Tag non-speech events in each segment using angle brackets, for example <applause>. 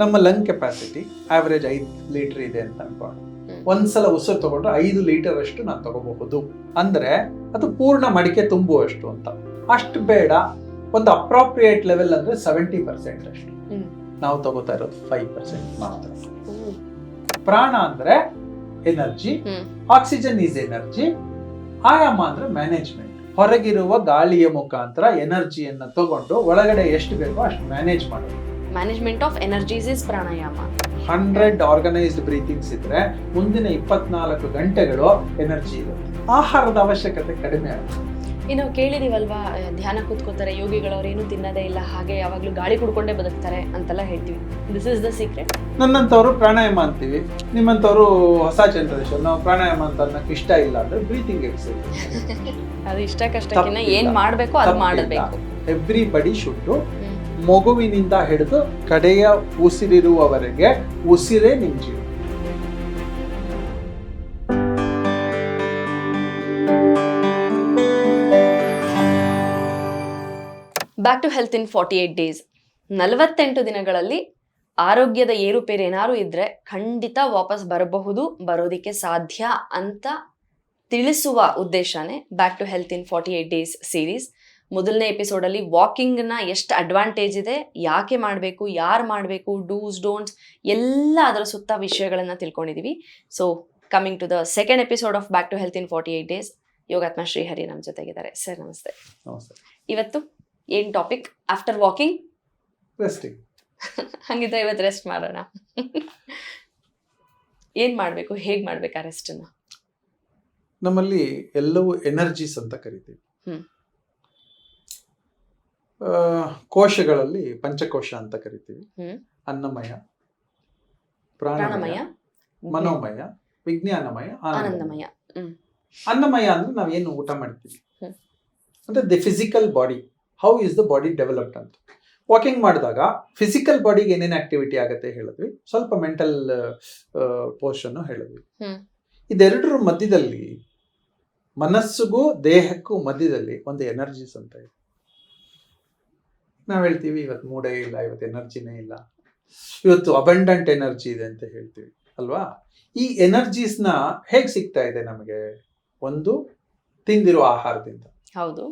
ನಮ್ಮ lung capacity average ಐದು litre ಇದೆ ಅಂತ ಅನ್ಕೊಂಡು. ಒಂದ್ಸಲ ಉಸಿರು ತಗೊಂಡ್ರೆ ಐದು ಲೀಟರ್ ಅಷ್ಟು ನಾನು ತಗೋಬಹುದು. ಅಂದ್ರೆ ಅದು ಪೂರ್ಣ ಮಡಿಕೆ ತುಂಬುವಷ್ಟು ಅಂತ. ಅಷ್ಟು ಬೇಡ. ಒಂದು ಅಪ್ರಾಪ್ರಿಯೇಟ್ ಲೆವೆಲ್ ಅಂದ್ರೆ ಸೆವೆಂಟಿ ಪರ್ಸೆಂಟ್ ಅಷ್ಟು. ನಾವು ತಗೋತಾ ಇರೋದು ಫೈವ್ ಪರ್ಸೆಂಟ್ ಮಾತ್ರ. ಪ್ರಾಣ ಅಂದ್ರೆ ಎನರ್ಜಿ ಆಕ್ಸಿಜನ್ ಈಸ್ ಎನರ್ಜಿ ಆಯಾಮ ಅಂದ್ರೆ ಮ್ಯಾನೇಜ್ಮೆಂಟ್ ಹೊರಗಿರುವ ಗಾಳಿಯ ಮುಖಾಂತರ ಎನರ್ಜಿಯನ್ನು ತಗೊಂಡು ಒಳಗಡೆ ಎಷ್ಟು ಬೇಕೋ ಅಷ್ಟು ಮ್ಯಾನೇಜ್ ಮಾಡೋದು. Management of energies is pranayama hundred organised breathings ಇದ್ರೆ ಮುಂದಿನ ಇಪ್ಪತ್ನಾಲ್ಕು ಗಂಟೆಗಳು ಎನರ್ಜಿ ಇದೆ ಆಹಾರದ ಅವಶ್ಯಕತೆ ಕಡಿಮೆ ಆಗುತ್ತೆ. ಇನ್ನು ಕೇಳಿದೀವಲ್ವಾ ಧ್ಯಾನ ಕೂತ್ಕೋತಾರೆ ಯೋಗಿಗಳವ್ರು ಏನು ತಿನ್ನೋದೇ ಇಲ್ಲ ಹಾಗೆ ಯಾವಾಗ್ಲೂ ಗಾಳಿ ಕುಡ್ಕೊಂಡೇ ಬದುಕ್ತಾರೆ ಅಂತೆಲ್ಲ ಹೇಳ್ತೀವಿ. ದಿಸ್ ಇಸ್ ದ ಸೀಕ್ರೆಟ್ ನನ್ನಂಥವ್ರು ಪ್ರಾಣಾಯಾಮ ಅಂತೀವಿ. ನಿಮ್ಮಂಥವ್ರು ಹೊಸ ಜನರೇಷನ್ ನಾವು ಪ್ರಾಣಾಯಾಮ ಅಂತ ಅನ್ನೋಕೆ ಇಷ್ಟ ಇಲ್ಲ ಅಂದ್ರೆ ಬ್ರೀತಿಂಗ್ ಎಕ್ಸರ್ಸೈಸ್ <laughs> ಅದು ಇಷ್ಟ ಕಷ್ಟಕ್ಕಿಂತ. ಏನ್ ಮಾಡ್ಬೇಕು ಅದು ಮಾಡಬೇಕು. ಎವ್ರಿ ಬಡಿ ಶುಡ್ಡು ಮಗುವಿನಿಂದ ಹಿಡಿದು ಕಡೆಯ ಉಸಿರಿರುವವರೆಗೆ ಉಸಿರೇ ನಿಮ್ ಜೀವ back to health in forty eight days ನಲವತ್ತೆಂಟು ದಿನಗಳಲ್ಲಿ ಆರೋಗ್ಯದ ಏರುಪೇರು ಏನಾದ್ರು ಇದ್ರೆ ಖಂಡಿತ ವಾಪಸ್ ಬರಬಹುದು, ಬರೋದಿಕ್ಕೆ ಸಾಧ್ಯ ಅಂತ ತಿಳಿಸುವ ಉದ್ದೇಶನೇ back to health in forty eight days series ಮೊದಲನೇ ಎಪಿಸೋಡಲ್ಲಿ ವಾಕಿಂಗ್ನ ಎಷ್ಟು ಅಡ್ವಾಂಟೇಜ್ ಇದೆ ಯಾಕೆ ಮಾಡಬೇಕು ಯಾರು ಮಾಡಬೇಕು ಡೂಸ್ ಡೋಂಟ್ಸ್ ಎಲ್ಲ ಅದರ ಸುತ್ತ ವಿಷಯಗಳನ್ನು ತಿಳ್ಕೊಂಡಿದ್ದೀವಿ so coming to the second episode of back to health in forty eight days Yogatma Shrihari ನಮ್ಮ ಜೊತೆಗಿದ್ದಾರೆ. ಸರ್ ನಮಸ್ತೆ. ಇವತ್ತು ಏನು ಟಾಪಿಕ್ ಆಫ್ಟರ್ ವಾಕಿಂಗ್ ಹಂಗಿದ್ರೆ ಇವತ್ತು ರೆಸ್ಟ್ ಮಾಡೋಣ. <laughs> ಏನು ಮಾಡಬೇಕು ಹೇಗೆ ಮಾಡ್ಬೇಕು ಆ ರೆಸ್ಟನ್ನ ನಮ್ಮಲ್ಲಿ ಎಲ್ಲವೂ ಎನರ್ಜೀಸ್ ಅಂತ ಕರಿತೀವಿ. ಕೋಶಗಳಲ್ಲಿ ಪಂಚಕೋಶ ಅಂತ ಕರಿತೀವಿ. ಅನ್ನಮಯ ಪ್ರಾಣಮಯ ಮನೋಮಯ ವಿಜ್ಞಾನಮಯ ಆನಂದಮಯ. ಅನ್ನಮಯ ಅಂದ್ರೆ ನಾವೇನು ಊಟ ಮಾಡ್ತೀವಿ. ಅಂದ್ರೆ the physical body how is the body developed ಅಂತ. ವಾಕಿಂಗ್ ಮಾಡಿದಾಗ ಫಿಸಿಕಲ್ ಬಾಡಿಗೆ ಏನೇನು ಆಕ್ಟಿವಿಟಿ ಆಗುತ್ತೆ ಹೇಳಿದ್ವಿ. ಸ್ವಲ್ಪ ಮೆಂಟಲ್ ಪೋರ್ಷನ್ ಹೇಳಿದ್ವಿ. ಇದೆರಡರ ಮಧ್ಯದಲ್ಲಿ ಮನಸ್ಸಿಗೂ ದೇಹಕ್ಕೂ ಮಧ್ಯದಲ್ಲಿ ಒಂದು ಎನರ್ಜೀಸ್ ಅಂತ ಇದೆ. ನಾವು ಹೇಳ್ತೀವಿ ಇವತ್ತು ಮೂಡೇ ಇಲ್ಲ ಇವತ್ತು ಎನರ್ಜಿನೇ ಇಲ್ಲ. ಇವತ್ತು ಅಬಂಡೆಂಟ್ ಎನರ್ಜಿ ಇದೆ ಅಂತ ಹೇಳ್ತೀವಿ ಅಲ್ವಾ? ಈ ಎನರ್ಜೀಸ್ನ ಹೇಗೆ ಸಿಗ್ತಾ ಇದೆ ನಮಗೆ? ಒಂದು ತಿಂದಿರೋ ಆಹಾರದಿಂದ. ಹೌದು.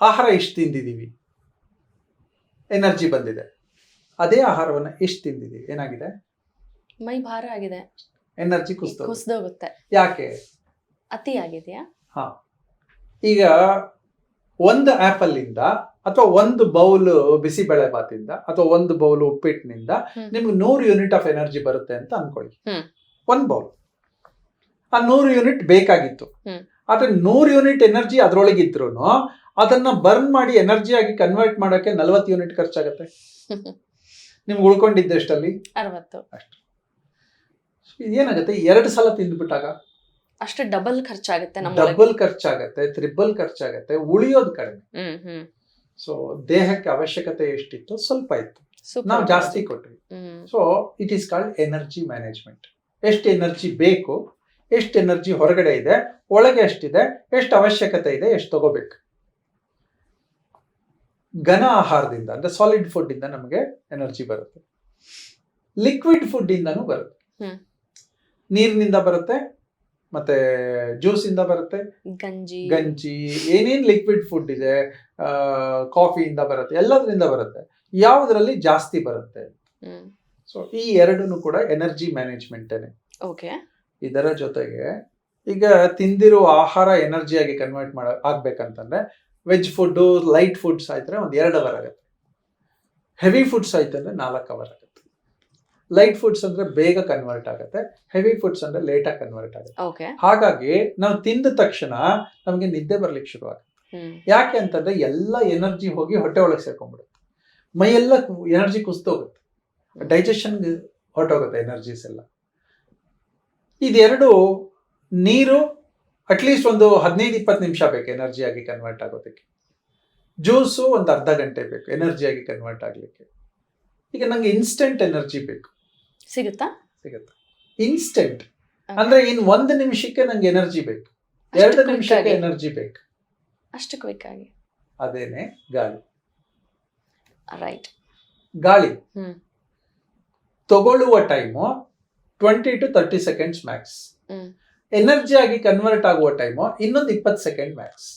ಆಹಾರ ಇಷ್ಟು ತಿಂದಿದ್ದೀವಿ ಎನರ್ಜಿ ಬಂದಿದೆ. ಅದೇ ಆಹಾರವನ್ನ ಎಷ್ಟು ತಿಂದಿದ್ದೀವಿ ಏನಾಗಿದೆ? ಮೈ ಭಾರ ಆಗಿದೆ. ಎನರ್ಜಿ ಕುಸಿದೋಗುತ್ತೆ. ಕುಸ್ದೋಗುತ್ತೆ. ಯಾಕೆ? ಅತಿ ಆಗಿದೆಯಾ ಹಾ. ಈಗ ಒಂದು ಆಪಲ್ ಇಂದ ಅಥವಾ ಒಂದು ಬೌಲ್ ಬಿಸಿಬೇಳೆ ಭಾತಿಂದ ಅಥವಾ ಒಂದು ಬೌಲ್ ಉಪ್ಪಿಟ್ಟಿನಿಂದ. ನಿಮ್ಗೆ ನೂರು ಯೂನಿಟ್ ಆಫ್ ಎನರ್ಜಿ ಬರುತ್ತೆ ಅಂತ ಅನ್ಕೊಳ್ಳಿ. ಒಂದ್ ಬೌಲ್. ಆ ನೂರು ಯೂನಿಟ್ ಬೇಕಾಗಿತ್ತು. ಆದ್ರೆ ನೂರು ಯೂನಿಟ್ ಎನರ್ಜಿ ಅದ್ರೊಳಗಿದ್ರು ಅದನ್ನ ಬರ್ನ್ ಮಾಡಿ ಎನರ್ಜಿ ಆಗಿ ಕನ್ವರ್ಟ್ ಮಾಡೋಕೆ ನಲ್ವತ್ತು ಯೂನಿಟ್ ಖರ್ಚಾಗತ್ತೆ. <laughs> ನಿಮ್ಗೆ ಉಳ್ಕೊಂಡಿದ್ದೆಷ್ಟಲ್ಲಿ ಅಷ್ಟು. ಏನಾಗುತ್ತೆ? ಎರಡು ಸಲ ತಿಂದ್ಬಿಟ್ಟಾಗ ಅಷ್ಟು ಡಬಲ್ ಖರ್ಚಾಗುತ್ತೆ ನಮ್ಮ ಡಬಲ್ ಖರ್ಚಾಗತ್ತೆ ತ್ರಿಬಲ್ ಖರ್ಚಾಗತ್ತೆ ಉಳಿಯೋದ್ ಕಡಿಮೆ. ಸೊ ದೇಹಕ್ಕೆ ಅವಶ್ಯಕತೆ ಎಷ್ಟಿತ್ತು ಸ್ವಲ್ಪ ಇತ್ತು. ನಾವು ಜಾಸ್ತಿ ಕೊಟ್ವಿ. So it is called energy management ಎಷ್ಟು ಎನರ್ಜಿ ಬೇಕು ಎಷ್ಟು ಎನರ್ಜಿ ಹೊರಗಡೆ ಇದೆ ಒಳಗೆ ಎಷ್ಟಿದೆ ಎಷ್ಟು ಅವಶ್ಯಕತೆ ಇದೆ ಎಷ್ಟು ತಗೋಬೇಕು. ಘನ ಆಹಾರದಿಂದ ಅಂದ್ರೆ ಸಾಲಿಡ್ ಫುಡ್ ಇಂದ ನಮಗೆ ಎನರ್ಜಿ ಬರುತ್ತೆ. ಲಿಕ್ವಿಡ್ ಫುಡ್ ಇಂದನೂ ಬರುತ್ತೆ. ನೀರಿನಿಂದ ಬರುತ್ತೆ ಮತ್ತೆ ಜ್ಯೂಸ್ ಇಂದ ಬರುತ್ತೆ? ಗಂಜಿ. ಗಂಜಿ. ಏನೇನ್ ಲಿಕ್ವಿಡ್ ಫುಡ್ ಇದೆ ಕಾಫಿಯಿಂದ ಬರುತ್ತೆ ಎಲ್ಲದರಿಂದ ಬರುತ್ತೆ ಯಾವುದರಲ್ಲಿ ಜಾಸ್ತಿ ಬರುತ್ತೆ? ಸೊ ಈ ಎರಡನ್ನು ಕೂಡ ಎನರ್ಜಿ ಮ್ಯಾನೇಜ್ಮೆಂಟೇನೆ ಓಕೆ ಇದರ ಜೊತೆಗೆ ಈಗ ತಿಂದಿರೋ ಆಹಾರ ಎನರ್ಜಿಯಾಗಿ ಕನ್ವರ್ಟ್ ಮಾಡ ಆಗ್ಬೇಕಂತಂದ್ರೆ ವೆಜ್ ಫುಡ್ಡು ಲೈಟ್ ಫುಡ್ಸ್ ಆಯ್ತಂದ್ರೆ ಒಂದು ಎರಡು ಅವರ್ ಆಗುತ್ತೆ. ಹೆವಿ ಫುಡ್ಸ್ ಆಯ್ತಂದ್ರೆ ನಾಲ್ಕು ಅವರ್ ಆಗುತ್ತೆ. ಲೈಟ್ ಫುಡ್ಸ್ ಅಂದ್ರೆ ಬೇಗ ಕನ್ವರ್ಟ್ ಆಗುತ್ತೆ ಹೆವಿ ಫುಡ್ಸ್ ಅಂದ್ರೆ ಲೇಟಾಗಿ ಕನ್ವರ್ಟ್ ಆಗುತ್ತೆ. ಹಾಗಾಗಿ ನಾವು ತಿಂದ ತಕ್ಷಣ ನಮಗೆ ನಿದ್ದೆ ಬರ್ಲಿಕ್ಕೆ ಶುರುವಾಗುತ್ತೆ. ಯಾಕೆ ಅಂತಂದ್ರೆ ಎಲ್ಲ ಎನರ್ಜಿ ಹೋಗಿ ಹೊಟ್ಟೆ ಒಳಗೆ ಸೇರ್ಕೊಂಡ್ಬಿಡುತ್ತೆ. ಮೈಯೆಲ್ಲ ಎನರ್ಜಿ ಕುಸ್ತೋಗುತ್ತೆ ಡೈಜೆಷನ್ ಹೊರಟೋಗುತ್ತೆ ಎನರ್ಜೀಸ್ ಎಲ್ಲ. ಇದೆರಡು ನೀರು ಅಟ್ಲೀಸ್ಟ್ ಒಂದು ಹದಿನೈದು ಇಪ್ಪತ್ತು ನಿಮಿಷ ಬೇಕು ಎನರ್ಜಿಯಾಗಿ ಕನ್ವರ್ಟ್ ಆಗೋದಕ್ಕೆ. ಜ್ಯೂಸು ಒಂದು ಅರ್ಧ ಗಂಟೆ ಬೇಕು ಎನರ್ಜಿಯಾಗಿ ಕನ್ವರ್ಟ್ ಆಗಲಿಕ್ಕೆ. ಈಗ ನಂಗೆ ಇನ್ಸ್ಟೆಂಟ್ ಎನರ್ಜಿ ಬೇಕು. ಸಿಗುತ್ತಾ? ಸಿಗುತ್ತೆ. ಇನ್ಸ್ಟೆಂಟ್ ಅಂದ್ರೆ ಇನ್ ಒಂದು ನಿಮಿಷಕ್ಕೆ ನಂಗೆ ಎನರ್ಜಿ ಬೇಕು. ಎರಡು ನಿಮಿಷಕ್ಕೆ. ಎನರ್ಜಿ ಬೇಕು. ಅಷ್ಟು ಕ್ವಿಕ್ ಆಗಿ. ಅದೇನೆ ಗಾಳಿ. ರೈಟ್ ಗಾಳಿ. ತಗೊಳ್ಳುವ time twenty to thirty seconds max. Energy ಆಗಿ ಕನ್ವರ್ಟ್ ಆಗುವ ಟೈಮು ಇನ್ನೊಂದು ಇಪ್ಪತ್ತು ಸೆಕೆಂಡ್ ಮ್ಯಾಕ್ಸ್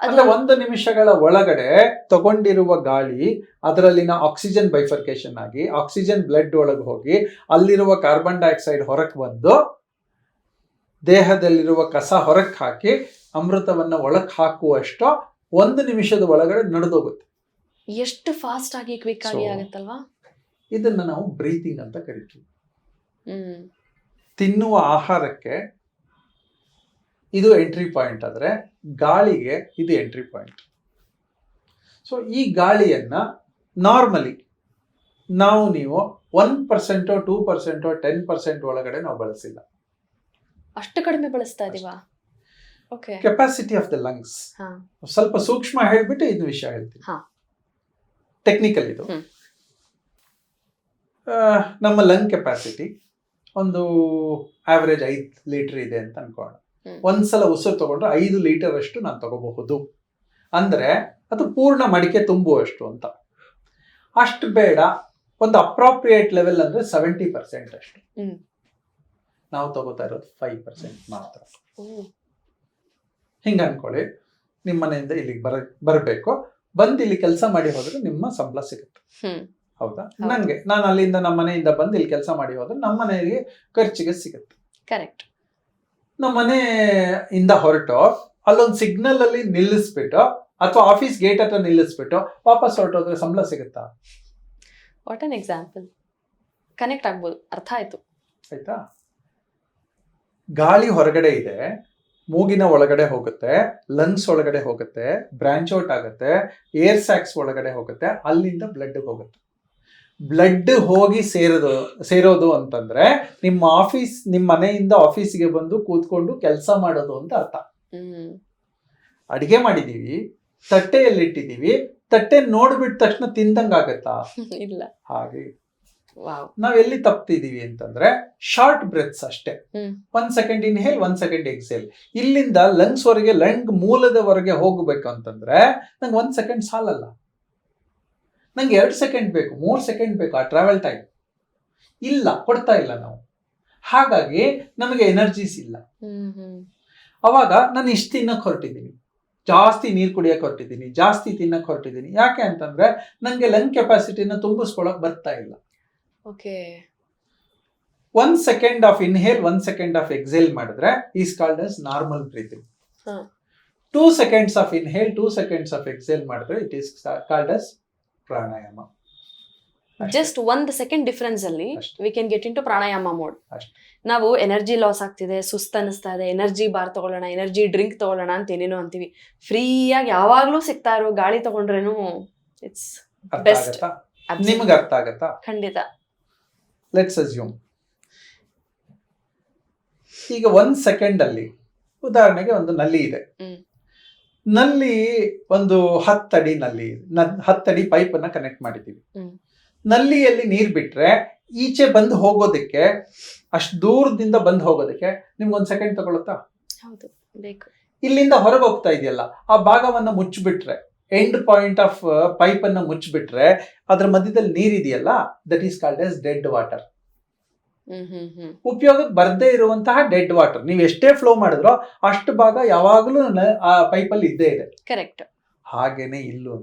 ಅಂದ್ರೆ ಒಂದು ನಿಮಿಷಗಳ ಒಳಗಡೆ ತಗೊಂಡಿರುವ ಗಾಳಿ ಅದರಲ್ಲಿನ ಆಕ್ಸಿಜನ್ ಬೈಫರ್ಕೇಶನ್ ಆಗಿ ಆಕ್ಸಿಜನ್ ಬ್ಲಡ್ ಒಳಗೆ ಹೋಗಿ ಅಲ್ಲಿರುವ ಕಾರ್ಬನ್ ಡೈಆಕ್ಸೈಡ್ ಹೊರಕ್ಕೆ ಬಂದು ದೇಹದಲ್ಲಿರುವ ಕಸ ಹೊರಕ್ಕೆ ಹಾಕಿ ಅಮೃತವನ್ನ ಒಳಕ್ಕೆ ಹಾಕುವಷ್ಟು ಒಂದು ನಿಮಿಷದ ಒಳಗಡೆ ನಡೆದೋಗುತ್ತೆ. ಎಷ್ಟು ಫಾಸ್ಟ್ ಆಗಿ ಕ್ವಿಕ್ ಆಗಿ ಆಗುತ್ತಲ್ವಾ? ಇದನ್ನ ನಾವು ಬ್ರೀತಿಂಗ್ ಅಂತ ಕರಿತೀವಿ. ತಿನ್ನುವ ಆಹಾರಕ್ಕೆ ಇದು ಎಂಟ್ರಿ ಪಾಯಿಂಟ್ ಆದರೆ ಗಾಳಿಗೆ ಇದು ಎಂಟ್ರಿ ಪಾಯಿಂಟ್ ಸೊ ಈ ಗಾಳಿಯನ್ನ ನಾರ್ಮಲಿ ನಾವು ನೀವು ಒನ್ ಪರ್ಸೆಂಟೋ ಟೂ ಪರ್ಸೆಂಟೋ ಟೆನ್ ಪರ್ಸೆಂಟ್ ಒಳಗಡೆ ನಾವು ಬಳಸಿಲ್ಲ. ಅಷ್ಟು ಕಡಿಮೆ ಬಳಸ್ತಾ ಇದೀವಾ? Okay capacity of the lungs ಸ್ವಲ್ಪ ಸೂಕ್ಷ್ಮ ಹೇಳ್ಬಿಟ್ಟು ಇದು ವಿಷಯ ಹೇಳ್ತೀನಿ. ಟೆಕ್ನಿಕಲ್ ಇದು. ನಮ್ಮ ಲಂಗ್ ಕೆಪಾಸಿಟಿ ಒಂದು ಆವರೇಜ್ ಐದು ಲೀಟರ್ ಇದೆ ಅಂತ ಅನ್ಕೋಣ. ಒಂದ್ಸಲ ಉಸಿರು ತಗೊಂಡ್ರೆ ಐದು ಲೀಟರ್ ಅಷ್ಟು ನಾನು ತಗೋಬಹುದು. ಅಂದ್ರೆ ಅದು ಪೂರ್ಣ ಮಡಿಕೆ ತುಂಬುವಷ್ಟು ಅಂತ. ಅಷ್ಟು ಬೇಡ. ಒಂದು ಅಪ್ರಾಪ್ರಿಯೇಟ್ ಲೆವೆಲ್ ಅಂದ್ರೆ ಸೆವೆಂಟಿ ಪರ್ಸೆಂಟ್ ಅಷ್ಟು. ನಾವು ತಗೋತಾ ಇರೋದು ಫೈವ್ ಪರ್ಸೆಂಟ್ ಮಾತ್ರ. ಹಿಂಗ ಅನ್ಕೊಳ್ಳಿ. ನಿಮ್ಮ ಮನೆಯಿಂದ ಇಲ್ಲಿಗೆ ಬರ ಬರಬೇಕು. ಬಂದು ಇಲ್ಲಿ ಕೆಲಸ ಮಾಡಿ ಹೋದ್ರೆ ನಿಮ್ಮ ಸಂಬಳ ಸಿಗುತ್ತೆ. ಹೌದಾ? ನನ್ಗೆ ನಾನು ಅಲ್ಲಿಂದ ನಮ್ಮ ಮನೆಯಿಂದ ಬಂದು ಇಲ್ಲಿ ಕೆಲಸ ಮಾಡಿ ಹೋದ್ರೆ ನಮ್ಮ ಮನೆಗೆ ಖರ್ಚಿಗೆ ಸಿಗುತ್ತೆ. ಕರೆಕ್ಟ್ ನಮ್ಮ ಮನೆಯಿಂದ ಹೊರಟು ಅಲ್ಲೊಂದು ಸಿಗ್ನಲ್ ಅಲ್ಲಿ ನಿಲ್ಲಿಸ್ಬಿಟ್ಟು ಅಥವಾ ಆಫೀಸ್ ಗೇಟ್ ಹತ್ರ ನಿಲ್ಲಿಸ್ಬಿಟ್ಟು ವಾಪಸ್ ಹೊರಟೋದ್ರೆ ಸಂಬಳ ಸಿಗುತ್ತಾ? ವಾಟ್ ಅನ್ ಎಕ್ಸಾಂಪಲ್ ಕನೆಕ್ಟ್ ಆಗ್ಬೋದು ಅರ್ಥ ಆಯ್ತು. ಆಯ್ತಾ? ಗಾಳಿ ಹೊರಗಡೆ ಇದೆ ಮೂಗಿನ ಒಳಗಡೆ ಹೋಗುತ್ತೆ ಲಂಗ್ಸ್ ಒಳಗಡೆ ಹೋಗುತ್ತೆ ಬ್ರಾಂಚ್ ಔಟ್ ಆಗುತ್ತೆ ಏರ್ ಸ್ಯಾಕ್ಸ್ ಒಳಗಡೆ ಹೋಗುತ್ತೆ ಅಲ್ಲಿಂದ ಬ್ಲಡ್ ಹೋಗುತ್ತೆ. ಬ್ಲಡ್ ಹೋಗಿ ಸೇರೋದು ಸೇರೋದು ಅಂತಂದ್ರೆ ನಿಮ್ಮ ಆಫೀಸ್ ನಿಮ್ಮ ಮನೆಯಿಂದ ಆಫೀಸ್ಗೆ ಬಂದು ಕೂತ್ಕೊಂಡು ಕೆಲಸ ಮಾಡೋದು ಅಂತ ಅರ್ಥ. ಅಡಿಗೆ ಮಾಡಿದೀವಿ ತಟ್ಟೆಯಲ್ಲಿ ಇಟ್ಟಿದೀವಿ ತಟ್ಟೆ ನೋಡ್ಬಿಟ್ಟ ತಕ್ಷಣ ತಿಂದಂಗಾಗತ್ತಾ <laughs> ಇಲ್ಲ. ಹಾಗೆ. ನಾವ್ ಎಲ್ಲಿ ತಪ್ತಿದೀವಿ ಅಂತಂದ್ರೆ ಶಾರ್ಟ್ ಬ್ರೆತ್ಸ್ ಅಷ್ಟೇ. ಒಂದ್ ಸೆಕೆಂಡ್ ಇನ್ಹೇಲ್ ಒಂದ್ ಸೆಕೆಂಡ್ ಎಕ್ಸೇಲ್. ಇಲ್ಲಿಂದ ಲಂಗ್ಸ್ ವರೆಗೆ ಲಂಗ್ ಮೂಲದವರೆಗೆ ಹೋಗ್ಬೇಕು ಅಂತಂದ್ರೆ ನಂಗೆ ಒಂದ್ ಸೆಕೆಂಡ್ ಸಾಲಲ್ಲ. ನಂಗೆ ಎರಡು ಸೆಕೆಂಡ್ ಬೇಕು ಮೂರು ಸೆಕೆಂಡ್ ಬೇಕು ಆ ಟ್ರಾವೆಲ್ ಟೈಮ್ ಇಲ್ಲ ಕೊಡ್ತಾ ಇಲ್ಲ ನಾವು. ಹಾಗಾಗಿ ನಮಗೆ ಎನರ್ಜೀಸ್ ಇಲ್ಲ. ಅವಾಗ ನಾನು ಇಷ್ಟು ತಿನ್ನಕ್ಕೆ ಹೊರಟಿದ್ದೀನಿ. ಜಾಸ್ತಿ ನೀರು ಕುಡಿಯಕ್ಕೆ ಹೊರಟಿದ್ದೀನಿ ಜಾಸ್ತಿ ತಿನ್ನಕ್ಕೆ ಹೊರಟಿದ್ದೀನಿ. ಯಾಕೆ ಅಂತಂದ್ರೆ ನನಗೆ ಲಂಗ್ ಕೆಪಾಸಿಟಿನ ತುಂಬಿಸ್ಕೊಳಕ್ ಬರ್ತಾ ಇಲ್ಲ. Okay. One second of inhale one second of exhale ಮಾಡಿದ್ರೆ is called as normal breathing. Two seconds of inhale two seconds of exhale ಮಾಡಿದ್ರೆ it is called as pranayama. Just ಒಂದು ಸೆಕೆಂಡ್ ಡಿಫ್ರೆನ್ಸ್ ಅಲ್ಲಿ. We can get into pranayama mode. ನಾವು energy loss ಆಗ್ತಿದೆ ಸುಸ್ತ ಅನಿಸ್ತಾ ಇದೆ energy bar ತಗೊಳ್ಳೋಣ energy drink ತಗೊಳ್ಳೋಣ ಅಂತ ಏನೇನೋ ಅಂತೀವಿ. ಫ್ರೀಯಾಗಿ ಯಾವಾಗ್ಲೂ ಸಿಗ್ತಾ ಇರೋ ಗಾಳಿ ತಗೊಂಡ್ರೇನು ಇಟ್ಸ್ ಬೆಸ್ಟ್ ನಿಮ್ಗೆ ಅರ್ಥ ಆಗತ್ತಾ? ಖಂಡಿತ. ಲೆಟ್ಸ್ ಅಸ್ಯೂಮ್ ಈಗ ಒಂದ್ ಸೆಕೆಂಡ್ ಅಲ್ಲಿ ಉದಾಹರಣೆಗೆ ಒಂದು ನಲ್ಲಿ ಇದೆ. ನಲ್ಲಿ ಒಂದು ಹತ್ತಡಿ ನಲ್ಲಿ ಹತ್ತಡಿ ಪೈಪ್ ಅನ್ನ ಕನೆಕ್ಟ್ ಮಾಡಿದೀವಿ ನಲ್ಲಿಯಲ್ಲಿ ನೀರ್ ಬಿಟ್ರೆ ಈಚೆ ಬಂದು ಹೋಗೋದಕ್ಕೆ ಅಷ್ಟು ದೂರದಿಂದ ಬಂದು ಹೋಗೋದಕ್ಕೆ ನಿಮ್ಗೆ ಒಂದ್ ಸೆಕೆಂಡ್ ತಗೊಳುತ್ತಾ? ಹೌದು ಬೇಕು. ಇಲ್ಲಿಂದ ಹೊರಗೆ ಹೋಗ್ತಾ ಇದೆಯಲ್ಲ ಆ ಭಾಗವನ್ನ ಮುಚ್ಚಿಬಿಟ್ರೆ ಎಂಡ್ ಪಾಯಿಂಟ್ ಆಫ್ ಪೈಪ್ ಅನ್ನ ಮುಚ್ಚಿಬಿಟ್ರೆ ಅದ್ರ ಮಧ್ಯದಲ್ಲಿ ನೀರಿದೆಯಲ್ಲ that is called as dead water ಉಪಯೋಗಕ್ಕೆ ಬರದೇ ಇರುವಂತಹ ಡೆಡ್ ವಾಟರ್ ನೀವು ಎಷ್ಟೇ ಫ್ಲೋ ಮಾಡಿದ್ರು ಅಷ್ಟು ಭಾಗ ಯಾವಾಗಲೂ ಆ ಪೈಪಲ್ಲಿ ಇದ್ದೇ ಇದೆ. ಕರೆಕ್ಟ್ ಹಾಗೇನೆ ಇಲ್ಲೂ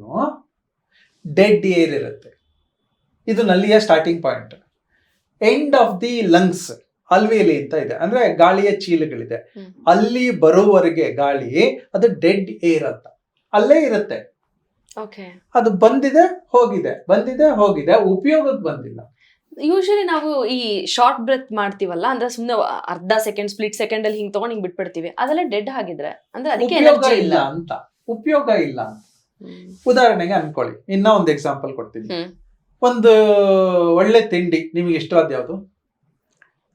ಡೆಡ್ ಏರ್ ಇರುತ್ತೆ. ಇದು ನಲ್ಲಿಯ starting point end of the lungs alveoli ಅಂತ ಇದೆ. ಅಂದ್ರೆ ಗಾಳಿಯ ಚೀಲಗಳಿದೆ. ಅಲ್ಲಿ ಬರುವವರೆಗೆ ಗಾಳಿ ಅದು ಡೆಡ್ ಏರ್ ಅಂತ. ಅಲ್ಲೇ ಇರುತ್ತೆ. ಓಕೆ ಅದು ಬಂದಿದೆ ಹೋಗಿದೆ. ಬಂದಿದೆ ಹೋಗಿದೆ. ಉಪಯೋಗಕ್ಕೆ ಬಂದಿಲ್ಲ. ಯೂಶಲಿ ನಾವು ಈ ಶಾರ್ಟ್ ಬ್ರೆತ್ ಮಾಡ್ತೀವಲ್ಲ ಅಂದ್ರೆ ಸುಮ್ಮನೆ ಅರ್ಧ ಸೆಕೆಂಡ್ ಸ್ಪ್ಲಿಟ್ ಸೆಕೆಂಡ್ ಅಲ್ಲಿ ಹಿಂಗ್ ತಗೊಂಡ್ ಹಿಂಗ್ ಬಿಟ್ಬಿಡ್ತೀವಿ. ಅದೆಲ್ಲ ಡೆಡ್ ಆಗಿದ್ರೆ ಅಂದ್ರೆ ಅದಕ್ಕೆ ಉಪಯೋಗ ಎನರ್ಜಿ ಇಲ್ಲ ಇಲ್ಲ. ಅಂತ ಉಪಯೋಗ ಇಲ್ಲ ಅಂತ. ಉದಾಹರಣೆಗೆ ಅನ್ಕೊಳ್ಳಿ ಇನ್ನ ಒಂದು ಎಕ್ಸಾಂಪಲ್ ಕೊಡ್ತೀನಿ. ಹ್ಮ್. ಒಂದು ಒಳ್ಳೆ ತಿಂಡಿ ನಿಮಗೆ ಇಷ್ಟವಾದ ಯಾವುದು?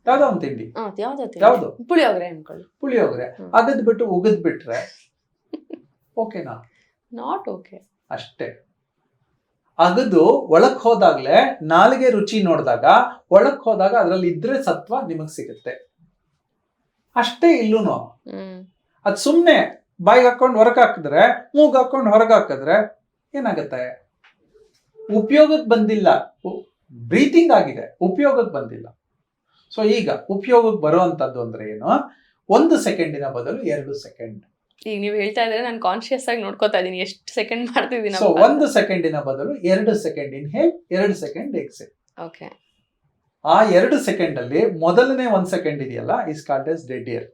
ಯಾವ್ದೋ ಒಂದು ತಿಂಡಿ. ಅದ್ ಯಾವ್ದು ಪುಳಿಯೋಗರೆ ಅನ್ಕೊಳ್ಳಿ. ಪುಳಿಯೋಗರೆ. ಹ್ಮ್. ಅಗದ್ ಬಿಟ್ಟು ಉಗದ್ ಬಿಟ್ರೆ ಓಕೆನಾ? ನಾಟ್ ಓಕೆ ಅಷ್ಟೇ. ಅಗದು ಒಳಕ್ ಹೋದಾಗ್ಲೆ ನಾಲಿಗೆ ರುಚಿ ನೋಡಿದಾಗ ಒಳಕ್ ಹೋದಾಗ ಅದ್ರಲ್ಲಿ ಇದ್ರೆ ಸತ್ವ ನಿಮಗ್ ಸಿಗುತ್ತೆ. ಅಷ್ಟೇ ಇಲ್ಲೂನು. ಅದ್ ಸುಮ್ನೆ ಬಾಯಿಗೆ ಹಾಕೊಂಡು ಹೊರಗೆ ಹಾಕಿದ್ರೆ ಮೂಗ್ ಹಾಕೊಂಡು ಹೊರಗೆ ಹಾಕಿದ್ರೆ ಏನಾಗುತ್ತೆ? ಉಪಯೋಗಕ್ಕೆ ಬಂದಿಲ್ಲ. ಬ್ರೀತಿಂಗ್ ಆಗಿದೆ. ಉಪಯೋಗಕ್ಕೆ ಬಂದಿಲ್ಲ. ಸೊ ಈಗ ಉಪಯೋಗಕ್ಕೆ ಬರುವಂತದ್ದು ಅಂದ್ರೆ ಏನು? ಒಂದು ಸೆಕೆಂಡಿನ ಬದಲು ಎರಡು ಸೆಕೆಂಡ್. ಈಗ ನೀವು ಹೇಳ್ತಾ ಇದ್ರೆ ನಾನು ಕಾನ್ಶಿಯಸ್ ಆಗಿ ನೋಡ್ಕೋತಾ ಇದೀನಿ ಎಷ್ಟು ಸೆಕೆಂಡ್ ಮಾಡ್ತಿದ್ದೀನಿ ಸೊ ಒಂದು ಸೆಕೆಂಡಿನ ಬದಲು ಎರಡು ಸೆಕೆಂಡ್ ಇನ್ಹೇಲ್ ಎರಡು ಸೆಕೆಂಡ್ ಎಕ್ಸೆಲ್ ಓಕೆ ಆ ಎರಡು ಸೆಕೆಂಡ್ ಅಲ್ಲಿ ಮೊದಲನೇ ಒಂದು ಸೆಕೆಂಡ್ ಇದೆಯಲ್ಲ is called as dead air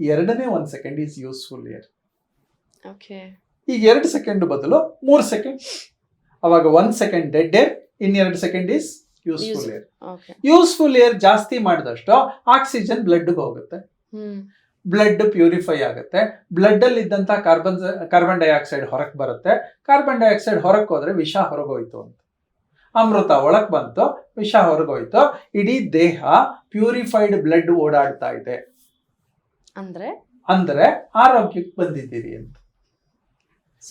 ಎರಡನೇ ಒಂದು second is useful air okay ಈಗ ಎರಡು ಸೆಕೆಂಡ್ ಬದಲು ಮೂರು ಸೆಕೆಂಡ್ ಅವಾಗ ಒಂದು ಸೆಕೆಂಡ್ ಡೆಡ್ ಇನ್ ಎರಡು second is useful air air useful air ಜಾಸ್ತಿ ಮಾಡಿದಷ್ಟು ಆಕ್ಸಿಜನ್ ಬ್ಲಡ್ಗೆ ಹೋಗುತ್ತೆ. ಬ್ಲಡ್ ಪ್ಯೂರಿಫೈ ಆಗುತ್ತೆ. ಬ್ಲಡ್ ಅಲ್ಲಿ ಇದ್ದಂತ ಕಾರ್ಬನ್ ಕಾರ್ಬನ್ ಡೈಆಕ್ಸೈಡ್ ಹೊರಗೆ ಬರುತ್ತೆ. ಕಾರ್ಬನ್ ಡೈಆಕ್ಸೈಡ್ ಹೊರಕ್ ಹೋದ್ರೆ ವಿಷ ಹೊರಗೋಯ್ತು ಅಂತ. ಅಮೃತ ಒಳಕ್ ಬಂತು ವಿಷ ಹೊರಗೋಯ್ತು. ಇಡೀ ದೇಹ ಪ್ಯೂರಿಫೈಡ್ ಬ್ಲಡ್ ಓಡಾಡ್ತಾ ಇದೆ. ಅಂದ್ರೆ? ಅಂದ್ರೆ ಆರೋಗ್ಯಕ್ಕೆ ಬಂದಿದ್ದೀರಿ ಅಂತ.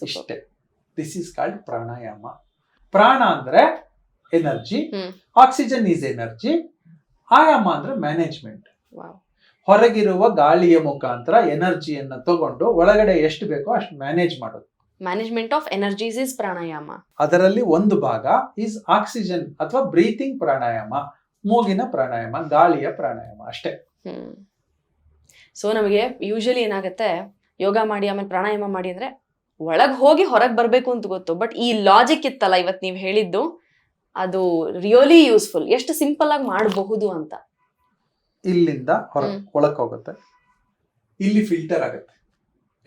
ಇಷ್ಟೇ. This is called pranayama. ಪ್ರಾಣ ಅಂದ್ರೆ ಎನರ್ಜಿ ಆಕ್ಸಿಜನ್ ಈಸ್ ಎನರ್ಜಿ ಆಯಾಮ ಅಂದ್ರೆ ಮ್ಯಾನೇಜ್ಮೆಂಟ್. ಹೊರಗಿರುವ ಗಾಳಿಯ ಮುಖಾಂತರ ಎನರ್ಜಿಯನ್ನ ತಗೊಂಡು ಒಳಗಡೆ ಎಷ್ಟು ಬೇಕೋ ಅಷ್ಟು ಮ್ಯಾನೇಜ್ ಮಾಡೋದು. Management of energies is pranayama ಅದರಲ್ಲಿ ಒಂದು ಭಾಗ ಇಸ್ ಆಕ್ಸಿಜನ್ ಅಥವಾ ಬ್ರೀತಿಂಗ್ ಪ್ರಾಣಾಯಾಮ ಮೂಗಿನ ಪ್ರಾಣಾಯಾಮ ಗಾಳಿಯ ಪ್ರಾಣಾಯಾಮ ಅಷ್ಟೇ. ಹ್ಮ್. ಸೊ ನಮಗೆ ಯೂಶಲಿ ಏನಾಗುತ್ತೆ ಯೋಗ ಮಾಡಿ ಆಮೇಲೆ ಪ್ರಾಣಾಯಾಮ ಮಾಡಿ ಅಂದ್ರೆ ಒಳಗ್ ಹೋಗಿ ಹೊರಗೆ ಬರಬೇಕು ಅಂತ ಗೊತ್ತು ಬಟ್ ಈ ಲಾಜಿಕ್ ಇತ್ತಲ್ಲ ಇವತ್ತು ನೀವು ಹೇಳಿದ್ದು ಅದು ರಿಯಲಿ ಯೂಸ್ಫುಲ್ ಎಷ್ಟು ಸಿಂಪಲ್ ಆಗಿ ಮಾಡಬಹುದು ಅಂತ. ಇಲ್ಲಿಂದ ಹೊರ. ಒಳಕ್ ಹೋಗುತ್ತೆ ಇಲ್ಲಿ ಫಿಲ್ಟರ್ ಆಗುತ್ತೆ.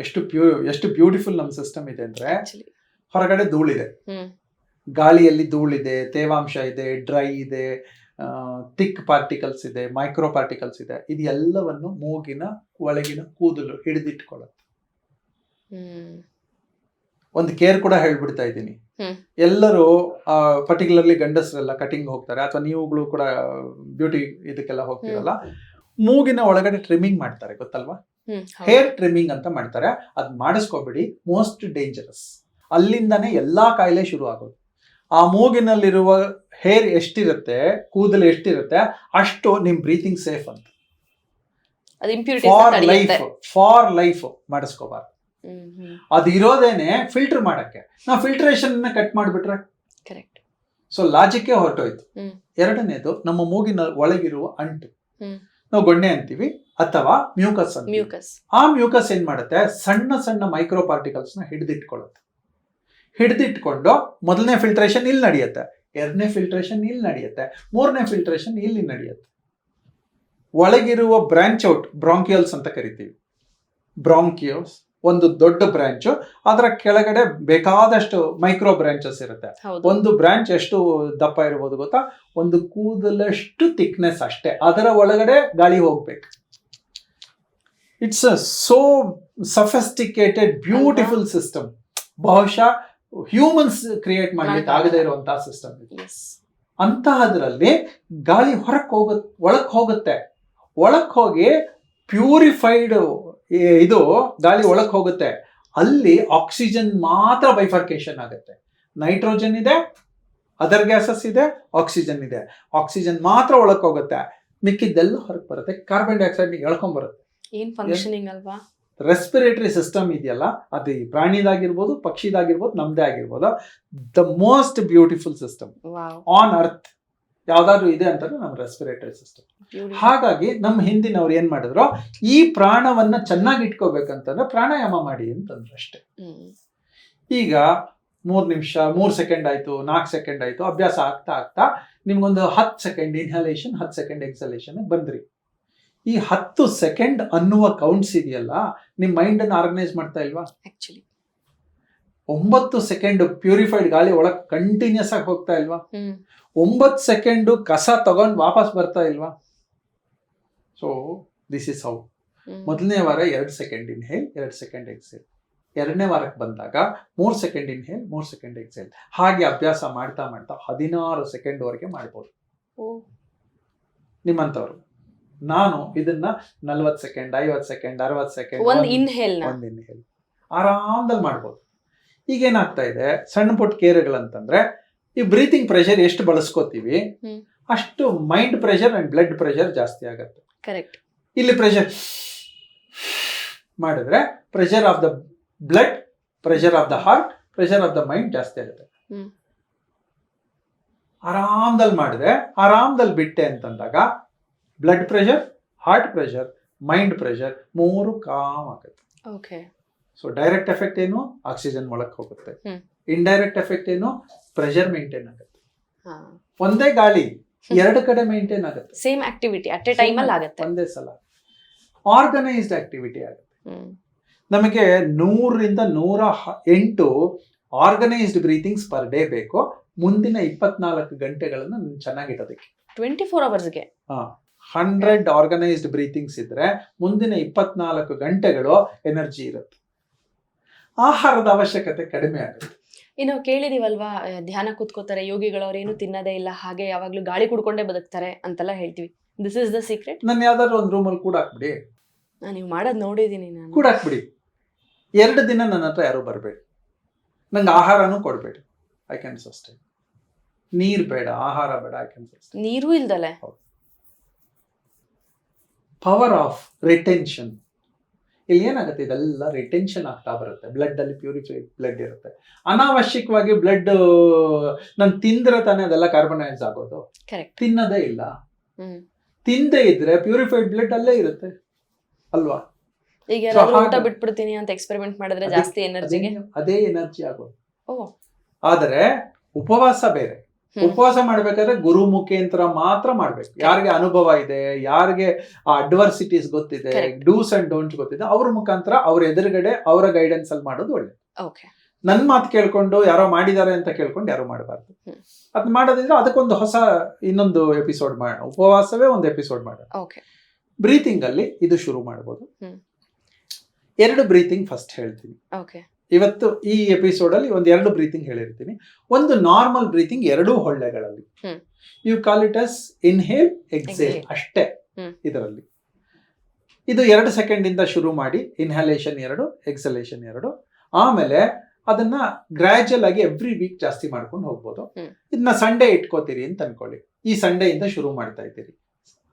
ಎಷ್ಟು ಪ್ಯೂ ಎಷ್ಟು ಬ್ಯೂಟಿಫುಲ್ ನಮ್ಮ ಸಿಸ್ಟಮ್ ಇದೆ ಅಂದ್ರೆ ಹೊರಗಡೆ ಧೂಳಿದೆ. ಗಾಳಿಯಲ್ಲಿ ಧೂಳಿದೆ ತೇವಾಂಶ ಇದೆ ಡ್ರೈ ಇದೆ ಥಿಕ್ ಪಾರ್ಟಿಕಲ್ಸ್ ಇದೆ ಮೈಕ್ರೋ ಪಾರ್ಟಿಕಲ್ಸ್ ಇದೆ. ಇದು ಎಲ್ಲವನ್ನು ಮೂಗಿನ ಒಳಗಿನ ಕೂದಲು ಹಿಡಿದಿಟ್ಕೊಳ್ಳುತ್ತೆ. ಒಂದು ಕೇರ್ ಕೂಡ ಹೇಳ್ಬಿಡ್ತಾ ಇದ್ದೀನಿ. ಎಲ್ಲರೂ ಪರ್ಟಿಕ್ಯುಲರ್ಲಿ ಗಂಡಸರೆಲ್ಲ ಕಟಿಂಗ್ ಹೋಗ್ತಾರೆ ಅಥವಾ ನೀವುಗಳು ಕೂಡ ಬ್ಯೂಟಿ ಇದಕ್ಕೆಲ್ಲ ಹೋಗ್ತೀರಲ್ಲ ಮೂಗಿನ ಒಳಗಡೆ ಟ್ರಿಮ್ಮಿಂಗ್ ಮಾಡ್ತಾರೆ ಗೊತ್ತಲ್ವಾ? ಹೇರ್ ಟ್ರಿಮ್ಮಿಂಗ್ ಅಂತ ಮಾಡ್ತಾರೆ ಅದ್ ಮಾಡಿಸ್ಕೋಬೇಡಿ ಮೋಸ್ಟ್ ಡೇಂಜರಸ್ ಅಲ್ಲಿಂದಾನೇ ಎಲ್ಲಾ ಕಾಯಿಲೆ ಶುರು ಆಗೋದು. ಆ ಮೂಗಿನಲ್ಲಿರುವ ಹೇರ್ ಎಷ್ಟಿರುತ್ತೆ ಕೂದಲು ಎಷ್ಟಿರುತ್ತೆ ಅಷ್ಟು ನಿಮ್ ಬ್ರೀತಿಂಗ್ ಸೇಫ್ ಅಂತ. ಫಾರ್ ಲೈಫ್ ಫಾರ್ ಲೈಫ್ ಮಾಡಿಸ್ಕೋಬಾರ್ದು. ಅದು ಇರೋದೇನೆ ಫಿಲ್ಟರ್ ಮಾಡಕ್ಕೆ. ನಾವು ಫಿಲ್ಟ್ರೇಷನ್ ಕಟ್ ಮಾಡಿಬಿಟ್ರೆ? ಕರೆಕ್ಟ್ ಸೊ ಲಾಜಿಕ್ಕೆ ಹೊರಟೋಯ್ತು. ಎರಡನೇದು ನಮ್ಮ ಮೂಗಿನ ಒಳಗಿರುವ ಅಂಟು. ನಾವು ಗೊಣ್ಣೆ ಅಂತೀವಿ ಅಥವಾ ಮ್ಯೂಕಸ್ ಅಂತ ಮ್ಯೂಕಸ್ ಆ ಮ್ಯೂಕಸ್ ಏನ್ ಮಾಡುತ್ತೆ? ಸಣ್ಣ ಸಣ್ಣ ಮೈಕ್ರೋ ಪಾರ್ಟಿಕಲ್ಸ್ನ ಹಿಡಿದಿಟ್ಕೊಳ್ಳುತ್ತೆ. ಹಿಡಿದಿಟ್ಕೊಂಡು ಮೊದಲನೇ ಫಿಲ್ಟ್ರೇಷನ್ ಇಲ್ಲಿ ನಡೆಯುತ್ತೆ. ಎರಡನೇ ಫಿಲ್ಟ್ರೇಷನ್ ಇಲ್ಲಿ ನಡೆಯುತ್ತೆ. ಮೂರನೇ ಫಿಲ್ಟ್ರೇಷನ್ ಇಲ್ಲಿ ನಡೆಯುತ್ತೆ. ಒಳಗಿರುವ ಬ್ರಾಂಚ್ ಔಟ್ ಬ್ರಾಂಕಿಯಲ್ಸ್ ಅಂತ ಕರಿತೀವಿ. ಬ್ರಾಂಕಿಯೋಸ್ ಒಂದು ದೊಡ್ಡ ಬ್ರಾಂಚು ಅದರ ಕೆಳಗಡೆ ಬೇಕಾದಷ್ಟು ಮೈಕ್ರೋ ಬ್ರಾಂಚಸ್ ಇರುತ್ತೆ. ಒಂದು ಬ್ರಾಂಚ್ ಎಷ್ಟು ದಪ್ಪ ಇರ್ಬೋದು ಗೊತ್ತಾ? ಒಂದು ಕೂದಲಷ್ಟು ಥಿಕ್ನೆಸ್ ಅಷ್ಟೇ. ಅದರ ಒಳಗಡೆ ಗಾಳಿ ಹೋಗ್ಬೇಕು. It's a so sophisticated beautiful system ಬಹುಶಃ ಹ್ಯೂಮನ್ಸ್ ಕ್ರಿಯೇಟ್ ಮಾಡ್ಲಿಕ್ಕೆ ಆಗದೆ ಇರುವಂತಹ ಸಿಸ್ಟಮ್ ಇದು. ಅಂತಹದ್ರಲ್ಲಿ ಗಾಳಿ ಹೊರಕ್ ಹೋಗ ಒಳಕ್ ಹೋಗುತ್ತೆ. ಒಳಕ್ ಹೋಗಿ ಪ್ಯೂರಿಫೈಡ್ ಇದು ಗಾಳಿ ಒಳಕ್ ಹೋಗುತ್ತೆ. ಅಲ್ಲಿ ಆಕ್ಸಿಜನ್ ಮಾತ್ರ ಬೈಫರ್ಕೇಶನ್ ಆಗುತ್ತೆ. ನೈಟ್ರೋಜನ್ ಇದೆ ಅದರ್ ಗ್ಯಾಸಸ್ ಇದೆ ಆಕ್ಸಿಜನ್ ಇದೆ. ಆಕ್ಸಿಜನ್ ಮಾತ್ರ ಒಳಕ್ ಹೋಗುತ್ತೆ. ಮಿಕ್ಕಿದ್ದೆಲ್ಲ ಹೊರಗೆ ಬರುತ್ತೆ. ಕಾರ್ಬನ್ ಡೈಆಕ್ಸೈಡ್ ಎಳ್ಕೊಂಡ್ ಬರುತ್ತೆ. ಏನ್ ಫಂಕ್ಷನಿಂಗ್ ಅಲ್ವಾ? ರೆಸ್ಪಿರೇಟರಿ ಸಿಸ್ಟಮ್ ಇದೆಯಲ್ಲ ಅದು ಈ ಪ್ರಾಣಿದಾಗಿರ್ಬೋದು ಪಕ್ಷಿದಾಗಿರ್ಬೋದು ನಮ್ದೇ ಆಗಿರ್ಬೋದು. The most beautiful system on earth ಯಾವ್ದಾದ್ರು ಇದೆ ಅಂತ ನಮ್ಮ ರೆಸ್ಪಿರೇಟರಿ ಸಿಸ್ಟಮ್ ಹಾಗಾಗಿ ನಮ್ಮ ಹಿಂದಿನವ್ರು ಏನ್ ಮಾಡಿದ್ರು? ಈ ಪ್ರಾಣವನ್ನ ಚೆನ್ನಾಗಿ ಇಟ್ಕೋಬೇಕಂತಂದ್ರೆ ಪ್ರಾಣಾಯಾಮ ಮಾಡಿ ಅಂತಂದ್ರು ಅಷ್ಟೇ. ಈಗ ಮೂರ್ ನಿಮಿಷ ಮೂರ್ ಸೆಕೆಂಡ್ ಆಯ್ತು ನಾಲ್ಕು ಸೆಕೆಂಡ್ ಆಯ್ತು ಅಭ್ಯಾಸ ಆಗ್ತಾ ಆಗ್ತಾ ನಿಮ್ಗೊಂದು ಹತ್ತು ಸೆಕೆಂಡ್ ಇನ್ಹಲೇಷನ್ ಹತ್ತು ಸೆಕೆಂಡ್ ಎಕ್ಸಲೇಷನ್ ಬಂದ್ರಿ. ಈ ಹತ್ತು ಸೆಕೆಂಡ್ ಅನ್ನುವ ಕೌಂಟ್ಸ್ ಇದೆಯಲ್ಲ ನಿಮ್ಮ ಮೈಂಡ್ ಅನ್ನು ಆರ್ಗನೈಸ್ ಮಾಡ್ತಾ ಇಲ್ವಾ? ಆಕ್ಚುಲಿ ಒಂಬತ್ತು ಸೆಕೆಂಡ್ ಪ್ಯೂರಿಫೈಡ್ ಗಾಳಿ ಒಳಗ್ ಕಂಟಿನ್ಯೂಸ್ ಆಗಿ ಹೋಗ್ತಾ ಇಲ್ವಾ? ಒಂಬತ್ತು ಸೆಕೆಂಡು ಕಸ ತಗೊಂಡ್ ವಾಪಸ್ ಬರ್ತಾ ಇಲ್ವಾ? So this is how. ಮೊದಲನೇ ವಾರ ಎರಡು ಸೆಕೆಂಡ್ ಇನ್ಹೇಲ್ ಎರಡು ಸೆಕೆಂಡ್ ಎಕ್ಸೇಲ್ ಎರಡನೇ ವಾರಕ್ಕೆ ಬಂದಾಗ ಮೂರು ಸೆಕೆಂಡ್ ಇನ್ಹೇಲ್ ಮೂರು ಸೆಕೆಂಡ್ ಎಕ್ಸೇಲ್ ಹಾಗೆ ಅಭ್ಯಾಸ ಮಾಡ್ತಾ ಮಾಡ್ತಾ ಹದಿನಾರು ಸೆಕೆಂಡ್ ವರೆಗೆ ಮಾಡ್ಬೋದು. ನಿಮ್ಮಂತವ್ರು. ನಿಮ್ಮಂಥವ್ರು ನಾನು ಇದನ್ನ ನಲ್ವತ್ತು ಸೆಕೆಂಡ್ ಐವತ್ತು ಸೆಕೆಂಡ್ ಅರವತ್ತು ಸೆಕೆಂಡ್ ಒಂದು ಇನ್ಹೇಲ್ನ? ಒಂದು ಇನ್ಹೇಲ್ ಆರಾಮದಲ್ಲಿ ಮಾಡ್ಬೋದು. ಈಗ ಏನಾಗ್ತಾ ಇದೆ? ಸಣ್ಣ ಪುಟ್ಟ ಕೇರ್ಗಳಂತಂದ್ರೆ ಈ ಬ್ರೀತಿಂಗ್ ಪ್ರೆಷರ್ ಎಷ್ಟು ಬಳಸ್ಕೋತೀವಿ? ಅಷ್ಟು mind pressure and blood pressure ಜಾಸ್ತಿ ಆಗುತ್ತೆ. ಕರೆಕ್ಟ್ ಇಲ್ಲಿ ಪ್ರೆಷರ್ ಮಾಡಿದ್ರೆ pressure of the blood pressure of the heart pressure of the mind ಜಾಸ್ತಿ ಆಗುತ್ತೆ. ಆರಾಮದಲ್ಲಿ ಮಾಡಿದ್ರೆ ಆರಾಮದಲ್ಲಿ ಬಿಟ್ಟೆ ಅಂತಂದಾಗ blood pressure heart pressure mind pressure ಮೂರು ಕಾಮ್ ಆಗುತ್ತೆ. ಓಕೆ ಸೊ ಡೈರೆಕ್ಟ್ ಎಫೆಕ್ಟ್ ಏನು? ಆಕ್ಸಿಜನ್ ಒಳಕ್ಕೆ ಹೋಗುತ್ತೆ. ಇನ್ಡೈರೆಕ್ಟ್ ಇಂಡೈರೆಕ್ಟ್ ಎಫೆಕ್ಟ್ ಏನು? ಪ್ರೆಷರ್ ಮೇಂಟೈನ್ ಆಗುತ್ತೆ. ಒಂದೇ ಗಾಳಿ ಎರಡು ಕಡೆ ಮೇಂಟೈನ್ ಆಗುತ್ತೆ. Same activity at a time ಅಲ್ಲಿ ಆಗುತ್ತೆ. ಒಂದೇ ಸಲ. ಆರ್ಗನೈಸ್ಡ್ ಆಕ್ಟಿವಿಟಿ ಆಗುತ್ತೆ. ನಮಗೆ ನೂರರಿಂದ ನೂರ ಎಂಟು ಆರ್ಗನೈಸ್ಡ್ ಬ್ರೀತಿಂಗ್ಸ್ ಪರ್ ಡೇ ಬೇಕು. ಮುಂದಿನ ಇಪ್ಪತ್ನಾಲ್ಕು ಗಂಟೆಗಳನ್ನು ಚೆನ್ನಾಗಿಡೋದಕ್ಕೆ ಟ್ವೆಂಟಿ ಫೋರ್ ಅವರ್ಸ್ಗೆ ಹಂಡ್ರೆಡ್ ಆರ್ಗನೈಸ್ಡ್ ಬ್ರೀತಿಂಗ್ಸ್ ಇದ್ರೆ ಮುಂದಿನ ಇಪ್ಪತ್ನಾಲ್ಕು ಗಂಟೆಗಳು ಎನರ್ಜಿ ಇರುತ್ತೆ. ಆಹಾರದ ಅವಶ್ಯಕತೆ ಕಡಿಮೆ ಆಗುತ್ತೆ. ಇನ್ನು ಕೇಳಿದೀವಲ್ವಾ ಧ್ಯಾನ ಕೂತ್ಕೋತಾರೆ ಯೋಗಿಗಳು ಏನು ತಿನ್ನದೇ ಇಲ್ಲ ಹಾಗೆ ಯಾವಾಗ್ಲೂ ಗಾಳಿ ಕುಡ್ಕೊಂಡೇ ಬದುಕ್ತಾರೆ ಅಂತೆಲ್ಲ ಹೇಳ್ತೀವಿ. ದಿಸ್ ಇಸ್ ದ ಸೀಕ್ರೆಟ್ ನಾನು ಯಾವ್ದಾದ್ರು ಒಂದು ರೂಮಲ್ಲಿ ಕೂಡ ಹಾಕ್ಬಿಡಿ ನಾನು ನೀವು ಮಾಡೋದು ನೋಡಿದ್ದೀನಿ ನಾನು. ಕೂಡ ಹಾಕ್ಬಿಡಿ ಎರಡು ದಿನ ನನ್ನ ಹತ್ರ ಯಾರು ಬರಬೇಡಿ. ನಂಗೆ ಆಹಾರನೂ ಕೊಡಬೇಡಿ. ಐ ಕ್ಯಾನ್ ಸಸ್ಟೈನ್ ನೀರು ಬೇಡ ಆಹಾರ ಬೇಡ ಐ ಕ್ಯಾನ್ ಸಸ್ಟೈನ್ ನೀರು ಇಲ್ದಲೆ? ಪವರ್ ಆಫ್ ರಿಟೆನ್ಷನ್ ಇಲ್ಲಿ ಏನಾಗುತ್ತೆ? ಇದೆಲ್ಲ ರಿಟೆನ್ಷನ್ ಆಗ್ತಾ ಬರುತ್ತೆ. ಬ್ಲಡ್ ಅಲ್ಲಿ ಪ್ಯೂರಿಫೈಡ್ ಬ್ಲಡ್ ಇರುತ್ತೆ. ಅನಾವಶ್ಯಕವಾಗಿ ಬ್ಲಡ್ ನಾನು ತಿಂದ್ರೆ ತಾನೇ ಅದೆಲ್ಲ ಕಾರ್ಬನೈಸ್ ಆಗೋದು. ತಿನ್ನೋದೇ ಇಲ್ಲ. ತಿಂದೇ ಇದ್ರೆ ಪ್ಯೂರಿಫೈಡ್ ಬ್ಲಡ್ ಅಲ್ಲೇ ಇರುತ್ತೆ. ಅಲ್ವಾ? ಈಗ ಊಟ ಬಿಟ್ಬಿಡ್ತೀನಿ ಅಂತ ಎಕ್ಸ್ಪೆರಿಮೆಂಟ್ ಮಾಡಿದ್ರೆ ಜಾಸ್ತಿ ಎನರ್ಜಿಗೆ ಅದೇ- ಎನರ್ಜಿ ಆಗೋದು. ಆದರೆ ಉಪವಾಸ ಬೇರೆ. ಉಪವಾಸ ಮಾಡ್ಬೇಕಾದ್ರೆ ಗುರು ಮುಖೇಂತರ ಮಾತ್ರ ಮಾಡ್ಬೇಕು. ಯಾರಿಗೆ ಅನುಭವ ಇದೆ ಯಾರಿಗೆ ಅಡ್ವರ್ಸಿಟೀಸ್ ಗೊತ್ತಿದೆ. ಡೂಸ್ ಅಂಡ್ ಡೋಂಟ್ಸ್ ಗೊತ್ತಿದೆ ಅವ್ರ ಮುಖಾಂತರ ಅವ್ರ ಎದುರುಗಡೆ ಅವರ ಗೈಡೆನ್ಸ್ ಅಲ್ಲಿ ಮಾಡೋದು ಒಳ್ಳೆ ನನ್ ಮಾತು ಕೇಳ್ಕೊಂಡು ಯಾರೋ ಮಾಡಿದ್ದಾರೆ ಅಂತ ಕೇಳ್ಕೊಂಡು ಯಾರು ಮಾಡಬಾರ್ದು. ಅದ್ ಮಾಡೋದಿದ್ರೆ ಅದಕ್ಕೊಂದು ಹೊಸ ಇನ್ನೊಂದು ಎಪಿಸೋಡ್ ಮಾಡೋಣ ಉಪವಾಸವೇ ಒಂದು ಎಪಿಸೋಡ್ ಮಾಡೋಣ ಬ್ರೀತಿಂಗ್ ಅಲ್ಲಿ ಇದು ಶುರು ಮಾಡಬಹುದು ಎರಡು ಬ್ರೀತಿಂಗ್ ಫಸ್ಟ್ ಹೇಳ್ತೀನಿ. ಇವತ್ತು ಈ ಎಪಿಸೋಡ್ ಅಲ್ಲಿ ಒಂದು ಎರಡು ಬ್ರೀತಿಂಗ್ ಹೇಳಿರ್ತೀನಿ. ಒಂದು ನಾರ್ಮಲ್ ಬ್ರೀತಿಂಗ್ ಎರಡೂ ಹೊಳ್ಳೆಗಳಲ್ಲಿ. You call it as inhale exhale. ಅಷ್ಟೇ ಇದರಲ್ಲಿ. ಇದು ಎರಡು ಸೆಕೆಂಡ್ ಇಂದ ಶುರು ಮಾಡಿ ಇನ್ಹಲೇಷನ್ ಎರಡು ಎಕ್ಸಲೇಷನ್ ಎರಡು. ಆಮೇಲೆ ಅದನ್ನ ಗ್ರಾಜುಯಲ್ ಆಗಿ ಎವ್ರಿ ವೀಕ್ ಜಾಸ್ತಿ ಮಾಡ್ಕೊಂಡು ಹೋಗ್ಬೋದು. ಇದನ್ನ ಸಂಡೇ ಇಟ್ಕೋತೀರಿ ಅಂತ ಅನ್ಕೊಳ್ಳಿ. ಈ ಸಂಡೇ ಇಂದ ಶುರು ಮಾಡ್ತಾ ಇದ್ದೀರಿ.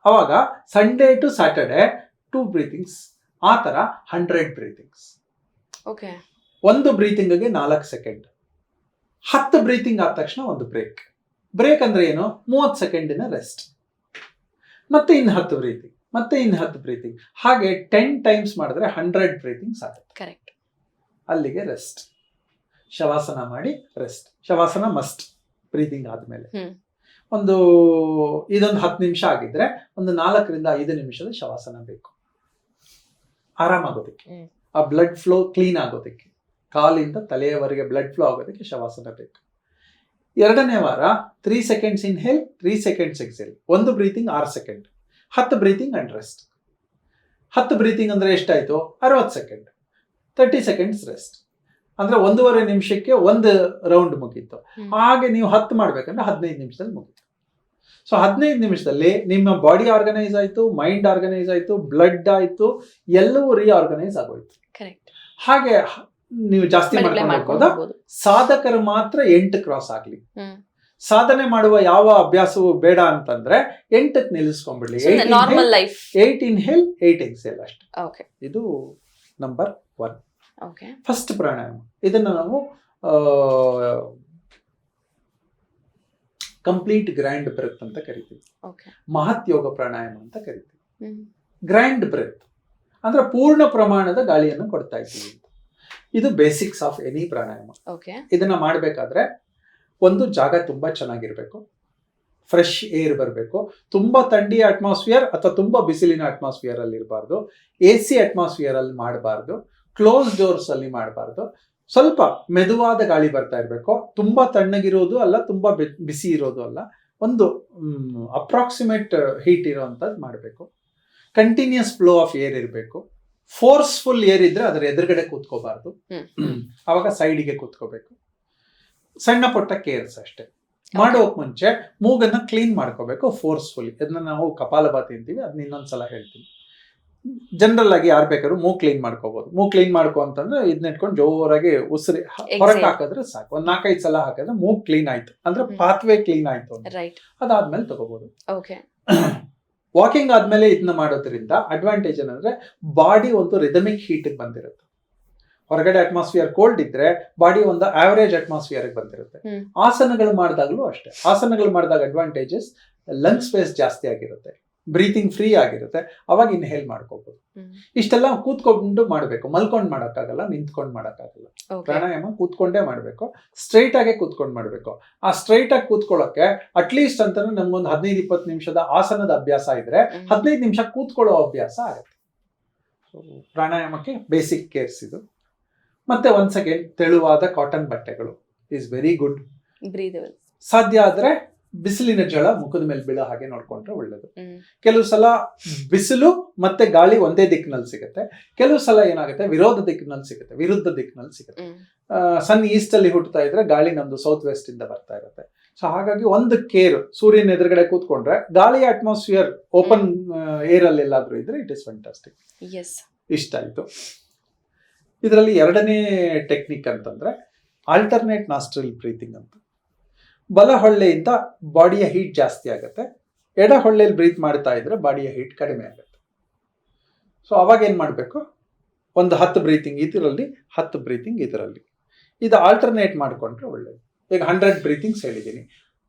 ಅವಾಗ Sunday to Saturday two breathings ಆ ತರ ಹಂಡ್ರೆಡ್ ಬ್ರೀತಿಂಗ್ಸ್ ಓಕೆ ಒಂದು ಬ್ರೀತಿಂಗ್ಗೆ ನಾಲ್ಕು ಸೆಕೆಂಡ್ ಹತ್ತು ಬ್ರೀತಿಂಗ್ ಆದ ತಕ್ಷಣ ಒಂದು ಬ್ರೇಕ್ ಬ್ರೇಕ್ ಅಂದ್ರೆ ಏನು? ಮೂವತ್ತು ಸೆಕೆಂಡಿನ ರೆಸ್ಟ್ ಮತ್ತೆ ಇನ್ನು ಹತ್ತು ಬ್ರೀತಿಂಗ್ ಮತ್ತೆ ಇನ್ನು ಹತ್ತು ಬ್ರೀತಿಂಗ್ ಹಾಗೆ ಟೆನ್ ಟೈಮ್ಸ್ ಮಾಡಿದ್ರೆ ಹಂಡ್ರೆಡ್ ಬ್ರೀತಿಂಗ್ಸ್ ಆಗುತ್ತೆ ಕರೆಕ್ಟ್ ಅಲ್ಲಿಗೆ ರೆಸ್ಟ್ ಶವಾಸನ ಮಾಡಿ ರೆಸ್ಟ್ ಶವಾಸನ ಮಸ್ಟ್ ಬ್ರೀತಿಂಗ್ ಆದಮೇಲೆ. ಒಂದು ಇದೊಂದು ಹತ್ತು ನಿಮಿಷ ಆಗಿದ್ರೆ ಒಂದು ನಾಲ್ಕರಿಂದ ಐದು ನಿಮಿಷದ ಶವಾಸನ ಬೇಕು. ಆರಾಮಾಗೋದಕ್ಕೆ. ಆ ಬ್ಲಡ್ ಫ್ಲೋ ಕ್ಲೀನ್ ಆಗೋದಕ್ಕೆ. ಕಾಲಿಂದ ತಲೆಯವರೆಗೆ ಬ್ಲಡ್ ಫ್ಲೋ ಆಗೋದಕ್ಕೆ ಶವಾಸನ ಬೇಕು. ಎರಡನೇ ವಾರ three seconds inhale three seconds exhale ಒಂದು ಬ್ರೀತಿಂಗ್ ಆರು ಸೆಕೆಂಡ್ ಹತ್ತು ಬ್ರೀತಿಂಗ್ ಅಂಡ್ ರೆಸ್ಟ್ ಹತ್ತು ಬ್ರೀತಿಂಗ್ ಅಂದರೆ ಎಷ್ಟಾಯಿತು? ಅರವತ್ತು ಸೆಕೆಂಡ್ ತರ್ಟಿ ಸೆಕೆಂಡ್ಸ್ ರೆಸ್ಟ್ ಅಂದರೆ ಒಂದೂವರೆ ನಿಮಿಷಕ್ಕೆ ಒಂದು ರೌಂಡ್ ಮುಗೀತು. ಹಾಗೆ ನೀವು ಹತ್ತು ಮಾಡಬೇಕಂದ್ರೆ ಹದಿನೈದು ನಿಮಿಷದಲ್ಲಿ ಮುಗೀತು. ಸೊ ಹದಿನೈದು ನಿಮಿಷದಲ್ಲಿ ನಿಮ್ಮ ಬಾಡಿ ಆರ್ಗನೈಸ್ ಆಯಿತು ಮೈಂಡ್ ಆರ್ಗನೈಸ್ ಆಯಿತು ಬ್ಲಡ್ ಆಯಿತು ಎಲ್ಲವೂ ರೀಆರ್ಗನೈಸ್ ಆಗೋಯ್ತು. ಕರೆಕ್ಟ್ ಹಾಗೆ ನೀವು ಜಾಸ್ತಿ ಮಾಡ್ಕೊಂಡು ಸಾಧಕರು ಮಾತ್ರ ಎಂಟು ಕ್ರಾಸ್ ಆಗ್ಲಿ. ಸಾಧನೆ ಮಾಡುವ ಯಾವ ಅಭ್ಯಾಸವೂ ಬೇಡ ಅಂತಂದ್ರೆ ಎಂಟಕ್ಕೆ ನಿಲ್ಲಿಸ್ಕೊಂಡ್ಬಿಡ್ಲಿ normal life eight inhale eight exhale ಅಷ್ಟೇ. ಓಕೆ ಇದು ನಂಬರ್ ಓಕೆ ಫಸ್ಟ್ ಪ್ರಾಣಾಯಾಮ. ಇದನ್ನು ನಾವು ಕಂಪ್ಲೀಟ್ ಗ್ರ್ಯಾಂಡ್ ಬ್ರೆತ್ ಅಂತ ಕರಿತೀವಿ. ಮಹತ್ ಯೋಗ ಪ್ರಾಣಾಯಾಮ ಅಂತ ಕರಿತೀವಿ. ಗ್ರ್ಯಾಂಡ್ ಬ್ರೆತ್ ಅಂದ್ರೆ ಪೂರ್ಣ ಪ್ರಮಾಣದ ಗಾಳಿಯನ್ನು ಕೊಡ್ತಾ ಇದ್ದೀವಿ ಅಂತ. ಇದು basics of any pranayama okay ಇದನ್ನ ಮಾಡಬೇಕಾದ್ರೆ ಒಂದು ಜಾಗ ತುಂಬಾ ಚೆನ್ನಾಗಿರ್ಬೇಕು. ಫ್ರೆಶ್ ಏರ್ ಬರಬೇಕು. ತುಂಬಾ ಥಂಡಿ ಅಟ್ಮಾಸ್ಫಿಯರ್ ಅಥವಾ ತುಂಬಾ ಬಿಸಿಲಿನ ಅಟ್ಮಾಸ್ಫಿಯರ್ ಅಲ್ಲಿ ಇರಬಾರ್ದು. ಎ ಸಿ ಅಟ್ಮಾಸ್ಫಿಯರ್ ಅಲ್ಲಿ ಮಾಡಬಾರ್ದು. ಕ್ಲೋಸ್ ಡೋರ್ಸ್ ಅಲ್ಲಿ ಮಾಡಬಾರ್ದು. ಸ್ವಲ್ಪ ಮೆದುವಾದ ಗಾಳಿ ಬರ್ತಾ ಇರಬೇಕು. ತುಂಬಾ ತಣ್ಣಗಿರೋದು ಅಲ್ಲ ತುಂಬಾ ಬಿಸಿ ಇರೋದು ಅಲ್ಲ. ಒಂದು ಅಪ್ರಾಕ್ಸಿಮೇಟ್ ಹೀಟ್ ಇರೋವಂಥದ್ದು ಮಾಡಬೇಕು. ಕಂಟಿನ್ಯೂಸ್ ಫ್ಲೋ ಆಫ್ ಏರ್ ಇರಬೇಕು. ಫೋರ್ಸ್ಫುಲ್ ಏರ್ ಇದ್ರೆ ಅದರ ಎದುರುಗಡೆ ಕೂತ್ಕೋಬಾರ್ದು. <clears throat> ಅವಾಗ ಸೈಡಿಗೆ ಕೂತ್ಕೋಬೇಕು. ಸಣ್ಣ ಪುಟ್ಟ ಕೇರ್ಸ್ ಅಷ್ಟೇ. ಮಾಡೋಕ್ ಮುಂಚೆ ಮೂಗನ್ನ ಕ್ಲೀನ್ ಮಾಡ್ಕೋಬೇಕು ಫೋರ್ಸ್ಫುಲ್ ಅದನ್ನ ನಾವು ಕಪಾಲಭಾತಿ ಅಂತೀವಿ ಅದನ್ನ ಇನ್ನೊಂದ್ಸಲ ಹೇಳ್ತೀನಿ. ಜನರಲ್ ಆಗಿ ಯಾರು ಬೇಕಾದ್ರೂ ಮೂಗ್ ಕ್ಲೀನ್ ಮಾಡ್ಕೋಬಹುದು ಮೂಗ್ ಕ್ಲೀನ್ ಮಾಡ್ಕೊ ಅಂತಂದ್ರೆ ಇದನ್ನ ಇಟ್ಕೊಂಡು ಜೋರಾಗಿ ಉಸಿರಿ ಹೊರಗೆ ಹಾಕಿದ್ರೆ ಸಾಕು. ಒಂದ್ ನಾಲ್ಕೈದು ಸಲ ಹಾಕಿದ್ರೆ ಮೂಗ್ ಕ್ಲೀನ್ ಆಯ್ತು. ಅಂದ್ರೆ ಪಾತ್ವೆ ಕ್ಲೀನ್ ಆಯ್ತು ಅದಾದ್ಮೇಲೆ ತಗೋಬಹುದು <clears throat> ವಾಕಿಂಗ್ ಆದ್ಮೇಲೆ ಇದನ್ನ ಮಾಡೋದ್ರಿಂದ ಅಡ್ವಾಂಟೇಜ್ ಏನಂದ್ರೆ ಬಾಡಿ ಒಂದು ರಿದಮಿಕ್ ಹೀಟ್ ಬಂದಿರುತ್ತೆ. ಹೊರಗಡೆ ಅಟ್ಮಾಸ್ಫಿಯರ್ ಕೋಲ್ಡ್ ಇದ್ರೆ ಬಾಡಿ ಒಂದು ಆವರೇಜ್ ಅಟ್ಮಾಸ್ಫಿಯರ್ ಬಂದಿರುತ್ತೆ. ಆಸನಗಳು ಮಾಡಿದಾಗಲೂ ಅಷ್ಟೇ. ಆಸನಗಳು ಮಾಡಿದಾಗ ಅಡ್ವಾಂಟೇಜಸ್ ಲಂಗ್ ಸ್ಪೇಸ್ ಜಾಸ್ತಿ ಆಗಿರುತ್ತೆ. ಬ್ರೀತಿಂಗ್ ಫ್ರೀ ಆಗಿರುತ್ತೆ. ಅವಾಗ ಇನ್ಹೇಲ್ ಮಾಡ್ಕೋಬಹುದು. ಇಷ್ಟೆಲ್ಲ ಕೂತ್ಕೊಂಡು ಮಾಡಬೇಕು. ಮಲ್ಕೊಂಡು ಮಾಡೋಕ್ಕಾಗಲ್ಲ ನಿಂತ್ಕೊಂಡು ಮಾಡೋಕ್ಕಾಗಲ್ಲ. ಪ್ರಾಣಾಯಾಮ ಕೂತ್ಕೊಂಡೇ ಮಾಡಬೇಕು. ಸ್ಟ್ರೈಟ್ ಆಗೇ ಕೂತ್ಕೊಂಡು ಮಾಡಬೇಕು. ಆ ಸ್ಟ್ರೈಟ್ ಆಗಿ ಕೂತ್ಕೊಳ್ಳೋಕೆ ಅಟ್ಲೀಸ್ಟ್ ಅಂತ ನಮ್ಗೊಂದು ಹದಿನೈದು ಇಪ್ಪತ್ತು ನಿಮಿಷದ ಆಸನದ ಅಭ್ಯಾಸ ಇದ್ರೆ. ಹದಿನೈದು ನಿಮಿಷ ಕೂತ್ಕೊಳ್ಳೋ ಅಭ್ಯಾಸ ಆಗುತ್ತೆ. ಪ್ರಾಣಾಯಾಮಕ್ಕೆ ಬೇಸಿಕ್ ಕೇರ್ಸ್ ಇದು. ಮತ್ತೆ ಅಗೇನ್ ತೆಳುವಾದ ಕಾಟನ್ ಬಟ್ಟೆಗಳು ಈಸ್ ವೆರಿ ಗುಡ್. ಸಾಧ್ಯ ಆದ್ರೆ ಬಿಸಿಲಿನ ಜಳ ಮುಖದ ಮೇಲೆ ಬೀಳೋ ಹಾಗೆ ನೋಡ್ಕೊಂಡ್ರೆ ಒಳ್ಳೇದು. ಕೆಲವು ಸಲ ಬಿಸಿಲು ಮತ್ತೆ ಗಾಳಿ ಒಂದೇ ದಿಕ್ಕಿನಲ್ಲಿ ಸಿಗುತ್ತೆ. ಕೆಲವು ಸಲ ಏನಾಗುತ್ತೆ? ವಿರೋಧ ದಿಕ್ಕಿನಲ್ಲಿ ಸಿಗುತ್ತೆ ವಿರುದ್ಧ ದಿಕ್ಕಿನಲ್ಲಿ ಸಿಗುತ್ತೆ. ಸನ್ ಈಸ್ಟ್ ಅಲ್ಲಿ ಹುಟ್ಟುತ್ತಾ ಇದ್ರೆ ಗಾಳಿ ನಮ್ದು ಸೌತ್ ವೆಸ್ಟ್ ಇಂದ ಬರ್ತಾ ಇರುತ್ತೆ. ಸೊ ಹಾಗಾಗಿ ಒಂದು ಕೇರ್ ಸೂರ್ಯನ ಎದುರುಗಡೆ ಕೂತ್ಕೊಂಡ್ರೆ ಗಾಳಿ ಅಟ್ಮಾಸ್ಫಿಯರ್ ಓಪನ್ ಏರ್ ಅಲ್ಲಿ ಎಲ್ಲಾದ್ರೂ ಇದ್ರೆ ಇಟ್ ಇಸ್ ಫ್ಯಾಂಟಾಸ್ಟಿಕ್. ಇಷ್ಟ ಆಯ್ತು. ಇದರಲ್ಲಿ ಎರಡನೇ ಟೆಕ್ನಿಕ್ ಅಂತಂದ್ರೆ ಆಲ್ಟರ್ನೇಟ್ ನಾಸ್ಟ್ರಲ್ ಬ್ರೀತಿಂಗ್ ಅಂತ. ಬಲ ಹೊಳ್ಳೆಯಿಂದ ಬಾಡಿಯ ಹೀಟ್ ಜಾಸ್ತಿ ಆಗುತ್ತೆ. ಎಡ ಹೊಳ್ಳೆಯಲ್ಲಿ ಬ್ರೀತ್ ಮಾಡ್ತಾ ಇದ್ರೆ ಬಾಡಿಯ ಹೀಟ್ ಕಡಿಮೆ ಆಗುತ್ತೆ. ಸೊ ಅವಾಗ ಏನು ಮಾಡಬೇಕು? ಒಂದು ಹತ್ತು ಬ್ರೀತಿಂಗ್ ಇದರಲ್ಲಿ ಹತ್ತು ಬ್ರೀತಿಂಗ್ ಇದರಲ್ಲಿ. ಇದು ಆಲ್ಟರ್ನೇಟ್ ಮಾಡಿಕೊಂಡ್ರೆ ಒಳ್ಳೇದು. ಈಗ ಹಂಡ್ರೆಡ್ ಬ್ರೀತಿಂಗ್ಸ್ ಹೇಳಿದ್ದೀನಿ